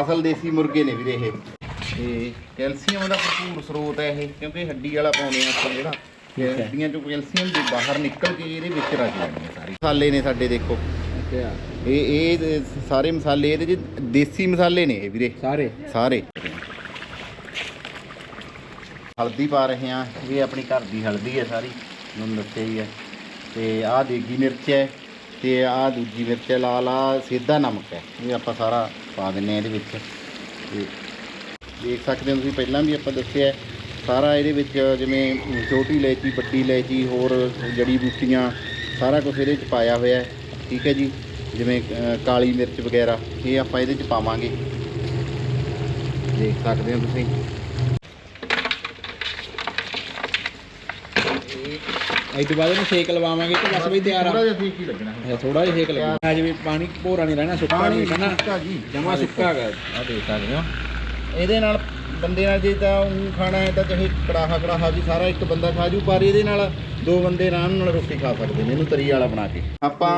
ਅਸਲ ਦੇਸੀ ਮੁਰਗੇ ਨੇ ਵੀਰੇ ਇਹ। ਤੇ ਕੈਲਸ਼ੀਅਮ ਦਾ ਭਰਪੂਰ ਸਰੋਤ ਹੈ ਇਹ ਕਿਉਂਕਿ ਹੱਡੀ ਵਾਲਾ ਪਾਉਂਦੇ ਆ ਆਪਾਂ ਜਿਹੜਾ। ਹੱਡੀਆਂ ਚੋਂ ਕੈਲਸ਼ੀਅਮ ਦੀ ਬਾਹਰ ਨਿਕਲ ਕੇ ਇਹਦੇ ਵਿੱਚ ਰਚ ਜਾਂਦੀ ਹੈ ਸਾਰੀ। ਮਸਾਲੇ ਨੇ ਸਾਡੇ ਦੇਖੋ। ਇਹ ਇਹ ਸਾਰੇ ਮਸਾਲੇ ਇਹਦੇ ਚ ਦੇਸੀ ਮਸਾਲੇ ਨੇ ਇਹ ਵੀਰੇ। ਸਾਰੇ? ਸਾਰੇ। ਹਲਦੀ ਪਾ ਰਹੇ ਹਾਂ। ਇਹ ਆਪਣੀ ਘਰ ਦੀ ਹਲਦੀ ਹੈ ਸਾਰੀ ਤੁਹਾਨੂੰ ਦੱਸਿਆ ਹੀ ਹੈ। ਤੇ ਆਹ ਦੇਗੀ ਮਿਰਚ ਹੈ। ਤੇ ਆਹ ਦੂਜੀ ਮਿਰਚ ਹੈ, ਲਾਲ, ਆ ਸਿੱਧਾ ਨਮਕ ਹੈ। ਇਹ ਆਪਾਂ ਸਾਰਾ ਪਾ ਦਿੰਨੇ ਆ ਇਹਦੇ ਵਿੱਚ। ਤੇ ਦੇਖ ਸਕਦੇ ਹੋ ਤੁਸੀਂ ਪਹਿਲਾਂ ਵੀ ਆਪਾਂ ਦੱਸਿਆ ਸਾਰਾ ਇਹਦੇ ਵਿੱਚ ਜਿਵੇਂ ਛੋਟੀ ਇਲਾਇਚੀ ਵੱਡੀ ਇਲਾਇਚੀ, ਹੋਰ ਜੜੀ ਬੂਟੀਆਂ, ਸਾਰਾ ਕੁਝ ਇਹਦੇ ਵਿੱਚ ਪਾਇਆ ਹੋਇਆ ਹੈ। ਠੀਕ ਹੈ ਜੀ? ਜਿਵੇਂ ਕਾਲੀ ਮਿਰਚ ਵਗੈਰਾ, ਇਹ ਆਪਾਂ ਇਹਦੇ ਵਿੱਚ ਪਾਵਾਂਗੇ। ਦੇਖ ਸਕਦੇ ਹੋ ਤੁਸੀਂ। ਇਹ ਤੋਂ ਬਾਅਦ ਇਹਨੂੰ ਸੇਕ ਲਵਾਵਾਂਗੇ ਕਿ ਬਸ ਵੀ ਤਿਆਰ ਆ। ਥੋੜਾ ਜਿਹਾ ਠੀਕ ਹੀ ਲੱਗਣਾ ਹੈ। ਅੱਛਾ ਥੋੜਾ ਜਿਹਾ ਸੇਕ ਲੱਗਣਾ। ਅੱਜ ਵੀ ਪਾਣੀ ਭੋਰਾ ਨਹੀਂ ਰਹਿਣਾ ਸੁੱਕਾ ਨਹੀਂ ਰਹਿਣਾ ਸੁੱਕਾ ਜੀ। ਜਮਾ ਸੁੱਕਾ ਹੈਗਾ। ਆ ਦੇਖ ਸਕਦੇ ਹੋ। ਇਹਦੇ ਨਾਲ ਬੰਦੇ ਨਾਲ ਜੇ ਤਾਂ ਊਂ ਖਾਣਾ ਹੈ ਤਾਂ ਚਾਹੇ ਕੜਾਹਾ ਕੜਾਹਾ ਵੀ ਸਾਰਾ ਇੱਕ ਬੰਦਾ ਖਾ ਜੂ ਪਰ ਇਹਦੇ ਨਾਲ ਦੋ ਬੰਦੇ ਆਰਾਮ ਨਾਲ ਰੋਟੀ ਖਾ ਸਕਦੇ ਨੇ ਇਹਨੂੰ ਤਰੀ ਵਾਲਾ ਬਣਾ ਕੇ। ਆਪਾਂ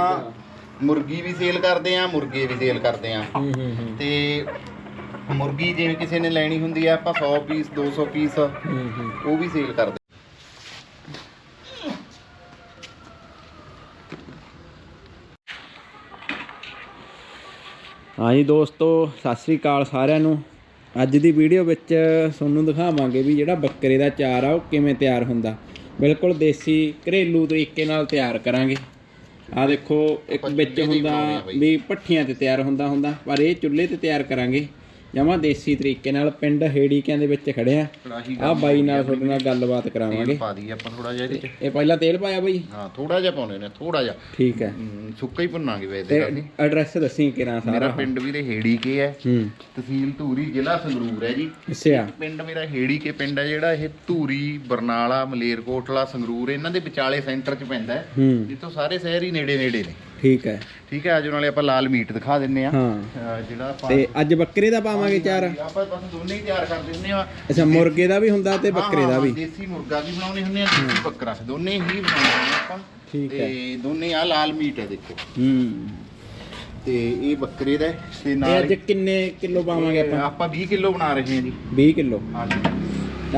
ਮੁਰਗੀ ਵੀ ਸੇਲ ਕਰਦੇ ਆ ਮੁਰਗੇ ਵੀ ਸੇਲ ਕਰਦੇ ਆ ਹੂੰ ਹੂੰ ਹੂੰ। ਤੇ ਮੁਰਗੀ ਜਿਵੇਂ ਕਿਸੇ ਨੇ ਲੈਣੀ ਹੁੰਦੀ ਆ ਆਪਾਂ 100 ਪੀਸ 200 ਪੀਸ ਹੂੰ ਹੂੰ। ਉਹ ਵੀ ਸੇਲ ਕਰਦੇ ਹਾਂਜੀ ਦੋਸਤੋ ਸਤਿ ਸ੍ਰੀ ਅਕਾਲ ਸਾਰਿਆਂ ਨੂੰ। ਅੱਜ ਦੀ ਵੀਡੀਓ ਵਿੱਚ ਤੁਹਾਨੂੰ ਦਿਖਾਵਾਂਗੇ ਵੀ ਜਿਹੜਾ ਬੱਕਰੇ ਦਾ ਚਾਰ ਆ ਉਹ ਕਿਵੇਂ ਤਿਆਰ ਹੁੰਦਾ। ਬਿਲਕੁਲ ਦੇਸੀ ਘਰੇਲੂ ਤਰੀਕੇ ਨਾਲ ਤਿਆਰ ਕਰਾਂਗੇ। ਆ ਦੇਖੋ ਇੱਕ ਵਿੱਚ ਹੁੰਦਾ। ਵੀ ਭੱਠੀਆਂ ਤੇ ਤਿਆਰ ਹੁੰਦਾ ਹੁੰਦਾ ਪਰ ਇਹ ਚੁੱਲ੍ਹੇ ਤੇ ਤਿਆਰ ਕਰਾਂਗੇ। ਜਮਾਂ ਦੇਸੀ ਤਰੀਕੇ ਨਾਲ ਪਿੰਡ ਹੇੜੀਕਿਆਂ ਦੇ ਵਿੱਚ ਖੜੇ ਆ। ਕੜਾਹੀ ਆ ਬਾਈ ਨਾਲ ਤੁਹਾਡੇ ਨਾਲ ਗੱਲਬਾਤ ਕਰਾਵਾਂਗੇ। ਪਾ ਦਈਏ ਆਪਾਂ ਥੋੜਾ ਜਿਹਾ ਇਹਦੇ ਚ। ਇਹ ਪਹਿਲਾਂ ਤੇਲ ਪਾਇਆ ਬਾਈ? ਹਾਂ ਥੋੜਾ ਜਿਹਾ ਪਾਉਣੇ ਨੇ ਥੋੜਾ ਜਿਹਾ। ਠੀਕ ਹੈ। ਸੁੱਕਾ ਹੀ ਭੁੰਨਾਂਗੇ ਵੈਸੇ ਤੇ। ਐਡਰੈਸ ਦੱਸੀ ਮੇਰਾ ਸਾਰਾ? ਪਿੰਡ ਵੀਰੇ ਹੇੜੀ ਕੇ ਹੈ। ਹੂੰ। ਤਹਿਸੀਲ ਧੂਰੀ ਜ਼ਿਲ੍ਹਾ ਸੰਗਰੂਰ ਹੈ ਜੀ। ਅੱਛਾ। ਪਿੰਡ ਮੇਰਾ ਹੇੜੀ ਕੇ ਪਿੰਡ ਹੈ ਜਿਹੜਾ ਇਹ ਧੂਰੀ ਬਰਨਾਲਾ ਮਲੇਰਕੋਟਲਾ ਸੰਗਰੂਰ ਇਹਨਾਂ ਦੇ ਵਿਚਾਲੇ ਸੈਂਟਰ 'ਚ ਪੈਂਦਾ ਹੂੰ। ਜਿੱਥੋਂ ਸਾਰੇ ਸ਼ਹਿਰ ਹੀ ਨੇੜੇ ਨੇੜੇ ਨੇ। ਠੀਕ ਹੈ। ਠੀਕ ਹੈ ਅੱਜ ਨਾਲੇ ਆਪਾਂ ਲਾਲ ਮੀਟ ਦਿਖਾ ਦਿੰਨੇ ਆ ਹਾਂ। ਜਿਹੜਾ ਆਪਾਂ ਤੇ ਅੱਜ ਬੱਕਰੇ ਦਾ ਪਾਵਾਂਗੇ ਚਾਰ। ਆਪਾਂ ਬਸ ਦੋਨੇ ਹੀ ਤਿਆਰ ਕਰ ਦਿੰਨੇ ਆ ਅੱਛਾ ਮੁਰਗੇ ਦਾ ਵੀ ਹੁੰਦਾ ਤੇ ਬੱਕਰੇ ਦਾ ਵੀ। ਦੇਸੀ ਮੁਰਗਾ ਵੀ ਬਣਾਉਨੇ ਹੁੰਦੇ ਆ ਦੇਸੀ ਬੱਕਰਾ ਦੋਨੇ ਹੀ ਬਣਾਉਣੇ ਆ ਆਪਾਂ। ਠੀਕ ਹੈ। ਤੇ ਦੋਨੇ ਆ ਲਾਲ ਮੀਟ ਹੈ ਦੇਖੋ। ਹੂੰ। ਤੇ ਇਹ ਬੱਕਰੇ ਦਾ ਤੇ ਨਾਲ ਅੱਜ ਕਿੰਨੇ ਕਿਲੋ ਪਾਵਾਂਗੇ ਆਪਾਂ? ਆਪਾਂ 20 ਕਿਲੋ ਬਣਾ ਰਹੇ ਹਾਂ ਜੀ। 20 ਕਿਲੋ।